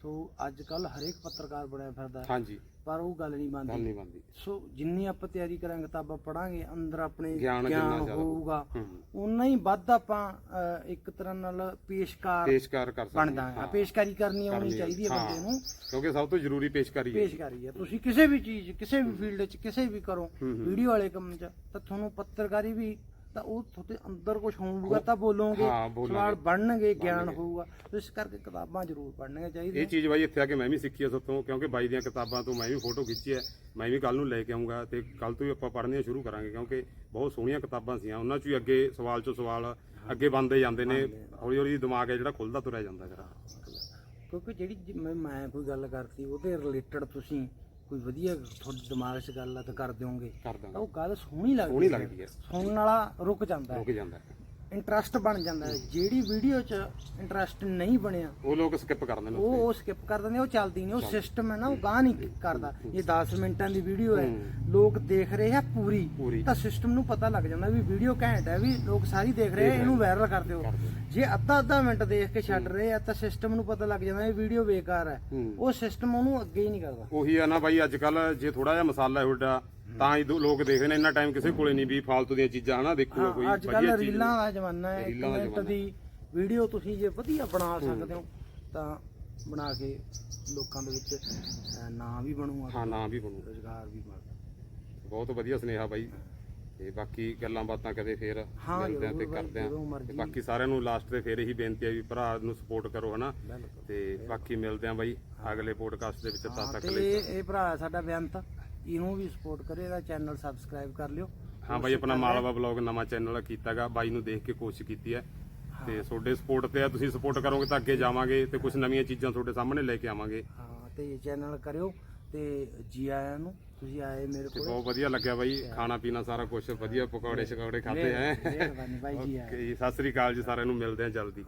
Speaker 2: ਸੋ ਅੱਜ ਕੱਲ ਹਰੇਕ ਪੱਤਰਕਾਰ ਬਣਿਆ ਫਿਰਦਾ
Speaker 1: ਹਾਂਜੀ
Speaker 2: ਪਰ ਉਹ ਗੱਲ ਨਹੀਂ
Speaker 1: ਗੱਲ ਨਹੀਂ ਬਣਦੀ।
Speaker 2: ਸੋ ਜਿੰਨੀ ਆਪਾਂ ਤਿਆਰੀ ਕਰਾਂਗੇ ਕਿਤਾਬਾਂ ਪੜਾਂਗੇ ਅੰਦਰ ਆਪਣੇ
Speaker 1: ਗਿਆਨ
Speaker 2: ਗਿਆਨ
Speaker 1: ਜਿੰਨਾ ਜ਼ਿਆਦਾ
Speaker 2: ਹੋਊਗਾ।
Speaker 1: ਹੂੰ।
Speaker 2: ਉਨਾ ਹੀ ਵੱਧ ਆਪਾਂ ਅਹ, ਇੱਕ ਤਰ੍ਹਾਂ ਨਾਲ ਪੇਸ਼ਕਾਰ
Speaker 1: ਪੇਸ਼ਕਾਰ ਕਰ ਸਕਦੇ
Speaker 2: ਬਣਦਾ
Speaker 1: ਹਾਂ।
Speaker 2: ਹੈ। ਪੇਸ਼ਕਾਰੀ ਕਰਨੀ ਆਉਣੀ
Speaker 1: ਕਰਨੀ।
Speaker 2: ਚਾਹੀਦੀ ਹੈ
Speaker 1: ਹਾਂ।
Speaker 2: ਬੰਦੇ ਨੂੰ।
Speaker 1: ਕਿਉਂਕਿ ਸਭ ਤੋਂ ਜ਼ਰੂਰੀ ਪੇਸ਼ਕਾਰੀ ਹੈ।
Speaker 2: ਪੇਸ਼ਕਾਰੀ ਹੈ। ਤੁਸੀਂ ਕਿਸੇ ਵੀ ਚੀਜ਼ ਕਿਸੇ ਵੀ ਫੀਲਡ 'ਚ ਕਿਸੇ ਵੀ ਕਰੋ
Speaker 1: ਹੂੰ, ਹੂੰ।
Speaker 2: ਵੀਡੀਓ ਵਾਲੇ ਕੰਮ 'ਚ ਤਾਂ ਤੁਹਾਨੂੰ ਪੱਤਰਕਾਰੀ ਵੀ ਤਾਂ ਉਹ ਤੁਹਾਡੇ ਅੰਦਰ ਕੁਝ ਹੋਊਗਾ ਤਾਂ ਬੋਲੋਗੇ
Speaker 1: ਹਾਂ, ਬੋਲਾਂਗੇ।
Speaker 2: ਸਵਾਲ ਬਣਨਗੇ ਗਿਆਨ ਹੋਊਗਾ। ਇਸ ਕਰਕੇ ਕਿਤਾਬਾਂ ਜ਼ਰੂਰ ਪੜ੍ਹਨੀਆਂ ਚਾਹੀਦੀਆਂ।
Speaker 1: ਇਹ ਚੀਜ਼ ਬਾਈ ਇੱਥੇ ਆ ਕੇ ਮੈਂ ਵੀ ਸਿੱਖੀ ਹੈ ਸਤੋਂ ਕਿਉਂਕਿ ਬਾਈ ਦੀਆਂ ਕਿਤਾਬਾਂ ਤੋਂ ਮੈਂ ਵੀ ਫੋਟੋ ਖਿੱਚੀ ਹੈ। ਮੈਂ ਵੀ ਕੱਲ ਨੂੰ ਲੈ ਕੇ ਆਉਂਗਾ ਤੇ ਕੱਲ ਤੋਂ ਹੀ ਆਪਾਂ ਪੜ੍ਹਨੀਆਂ ਸ਼ੁਰੂ ਕਰਾਂਗੇ ਕਿਉਂਕਿ ਬਹੁਤ ਸੋਹਣੀਆਂ ਕਿਤਾਬਾਂ ਸੀਆਂ। ਉਹਨਾਂ ਚੋਂ ਹੀ ਅੱਗੇ ਸਵਾਲ ਚੋਂ ਸਵਾਲ ਅੱਗੇ ਬਣਦੇ ਜਾਂਦੇ ਨੇ। ਹੌਲੀ ਹੌਲੀ ਦਿਮਾਗ ਹੈ ਜਿਹੜਾ ਖੁੱਲਦਾ ਤੁਰਿਆ ਜਾਂਦਾ ਜਰਾ
Speaker 2: ਕਿਉਂਕਿ ਜਿਹੜੀ ਜ- ਮੈਂ ਮੈਂ ਕੋਈ ਗੱਲ ਕਰਤੀ ਉਹਦੇ ਰਿਲੇਟਡ ਤੁਸੀਂ ਕੋਈ ਵਧੀਆ ਤੁਹਾਡੇ ਦਿਮਾਗ 'ਚ ਗੱਲ ਆ ਤਾਂ ਕਰ ਦਿਓਗੇ
Speaker 1: ਕਰ
Speaker 2: ਤਾਂ
Speaker 1: ਦਾਂਗਾ
Speaker 2: ਉਹ ਗੱਲ ਸੋਹਣੀ ਲੱਗਦੀ
Speaker 1: ਸੋਹਣੀ। ਲੱਗਦੀ ਹੈ
Speaker 2: ਸੁਣਨ ਵਾਲਾ ਰੁਕ ਜਾਂਦਾ ਹੈ
Speaker 1: ਰੁਕ ਜਾਂਦਾ ਹੈ।
Speaker 2: ਇੰਟਰਸਟ ਬਣ ਜਾਂਦਾ ਹੈ। ਜਿਹੜੀ ਵੀਡੀਓ 'ਚ ਇੰਟਰਸਟ ਨਹੀਂ ਬਣਿਆ
Speaker 1: ਉਹ ਲੋਕ ਸਕਿਪ ਕਰ ਦਿੰਦੇ
Speaker 2: ਉਹ ਉਹ ਸਕਿਪ ਕਰ ਦਿੰਦੇ ਉਹ ਚੱਲਦੀ ਨਹੀਂ ਉਹ ਸਿਸਟਮ ਹੈ ਨਾ ਉਹ ਗਾਹ ਨਹੀਂ ਕਰਦਾ। ਇਹ 10 ਮਿੰਟਾਂ ਦੀ ਵੀਡੀਓ ਹੈ। ਲੋਕ ਦੇਖ ਰਹੇ ਆ ਪੂਰੀ। ਤਾਂ ਸਿਸਟਮ ਨੂੰ ਪਤਾ ਲੱਗ ਜਾਂਦਾ ਵੀ ਵੀਡੀਓ ਘੈਂਟ ਹੈ ਵੀ ਲੋਕ ਸਾਰੀ ਦੇਖ ਰਹੇ ਆ ਇਹਨੂੰ ਵਾਇਰਲ ਕਰ ਦਿਓ। ਜੇ ਅੱਧਾ ਅੱਧਾ ਮਿੰਟ ਦੇਖ ਕੇ ਛੱਡ ਰਹੇ ਆ ਤਾਂ ਸਿਸਟਮ ਨੂੰ ਪਤਾ ਲੱਗ ਜਾਂਦਾ ਇਹ ਵੀਡੀਓ ਬੇਕਾਰ ਹੈ। ਉਹ ਸਿਸਟਮ ਉਹਨੂੰ ਅੱਗੇ ਹੀ ਨਹੀਂ ਕਰਦਾ।
Speaker 1: ਉਹੀ ਆ ਨਾ ਬਾਈ ਅੱਜ ਕੱਲ ਜੇ ਥੋੜਾ ਜਿਹਾ ਮਸਾਲਾ ਤੁਹਾਡਾ ਤਾਂ ਹੀ ਦੋ- ਲੋਕ ਦੇਖਦੇ ਨੇ ਇੰਨਾ ਟਾਈਮ ਕਿਸੇ ਕੋਲੇ ਨਹੀਂ ਵੀ ਫਾਲਤੂ ਦੀਆਂ ਚੀਜ਼ਾਂ ਹਨਾ ਦੇਖੂਗਾ ਕੋਈ
Speaker 2: ਅੱਜ ਕੱਲ
Speaker 1: ਵਧੀਆ ਚੀਜ਼।
Speaker 2: ਰੀਲਾਂ ਦਾ ਜ਼ਮਾਨਾ ਹੈ
Speaker 1: ਰੀਲਾਂ ਦਾ
Speaker 2: ਵੀਡੀਓ ਤੁਸੀਂ ਜੇ ਵਧੀਆ ਬਣਾ ਸਕਦੇ ਹੋ ਤਾਂ ਬਣਾ ਕੇ ਲੋਕਾਂ ਦੇ ਵਿੱਚ ਅਹ, ਨਾਂ ਵੀ ਬਣੂਗਾ
Speaker 1: ਹਾਂ ਨਾ ਵੀ ਬਣੂ।
Speaker 2: ਰੋਜ਼ਗਾਰ ਵੀ ਬਣੂਗਾ
Speaker 1: ਬਹੁਤ ਵਧੀਆ ਸੁਨੇਹਾ ਬਾਈ। ਤੇ ਬਾਕੀ ਗੱਲਾਂ ਬਾਤਾਂ ਕਦੇ ਫੇਰ
Speaker 2: ਹਾਂ,
Speaker 1: ਮਿਲਦੇ ਆ ਤੇ
Speaker 2: ਜ਼ਰੂਰ ਬਾਈ,
Speaker 1: ਕਰਦੇ ਆ।
Speaker 2: ਜਦੋਂ ਮਰਜ਼ੀ।
Speaker 1: ਤੇ ਬਾਕੀ ਸਾਰਿਆਂ ਨੂੰ ਲਾਸਟ ਤੇ ਫੇਰ ਇਹੀ ਬੇਨਤੀ ਆ ਵੀ ਭਰਾ ਨੂੰ ਸਪੋਰਟ ਕਰੋ ਹਨਾ।
Speaker 2: ਬਿਲਕੁਲ।
Speaker 1: ਤੇ ਬਾਕੀ ਮਿਲਦੇ ਆ ਬਾਈ ਅਗਲੇ ਪੋਡਕਾਸਟ ਦੇ ਵਿੱਚ ਤਦ
Speaker 2: ਹਾਂ,
Speaker 1: ਤੱਕ ਲਈ
Speaker 2: ਇਹ ਇਹ ਭਰਾ ਸਾਡਾ ਬੇਅੰਤ। ਇਹਨੂੰ ਵੀ ਸਪੋਰਟ ਕਰੇ ਇਹਦਾ ਚੈਨਲ ਸਬਸਕ੍ਰਾਈਬ ਕਰ ਲਿਓ।
Speaker 1: ਹਾਂ ਬਾਈ ਆਪਣਾ ਮਾਲਵਾ ਬਲੌਗ ਨਵਾਂ ਚੈਨਲ ਕੀਤਾਗਾ ਬਾਈ ਨੂੰ ਦੇਖ ਕੇ ਕੋਸ਼ਿਸ਼ ਕੀਤੀ ਹੈ। ਤੇ ਤੁਹਾਡੇ ਸਪੋਰਟ ਤੇ ਆ ਤੁਸੀਂ ਸਪੋਰਟ ਕਰੋਗੇ ਤਾਂ ਅੱਗੇ ਜਾਵਾਂਗੇ ਤੇ ਕੁਝ ਨਵੀਆਂ ਚੀਜ਼ਾਂ ਤੁਹਾਡੇ ਸਾਹਮਣੇ ਲੈ ਕੇ ਆਵਾਂਗੇ।
Speaker 2: ਹਾਂ ਤੇ ਚੈਨਲ ਕਰਿਓ ਤੇ ਜੀ ਆਇਆਂ ਨੂੰ ਤੁਸੀਂ ਆਏ ਮੇਰੇ ਕੋਲ।
Speaker 1: ਬਹੁਤ ਵਧੀਆ ਲੱਗਿਆ ਬਾਈ ਖਾਣਾ ਪੀਣਾ ਸਾਰਾ ਕੁਝ ਵਧੀਆ ਪਕੌੜੇ ਸ਼ਕੌੜੇ ਖਾਦੇ ਹੈ।
Speaker 2: ਮਿਹਰਬਾਨੀ ਬਾਈ ਜੀ ਆਇਆਂ
Speaker 1: ਓਕੇ ਸਤਿ ਸ੍ਰੀ ਅਕਾਲ ਜੀ ਸਾਰਿਆਂ ਨੂੰ ਮਿਲਦੇ ਆ ਜਲਦੀ।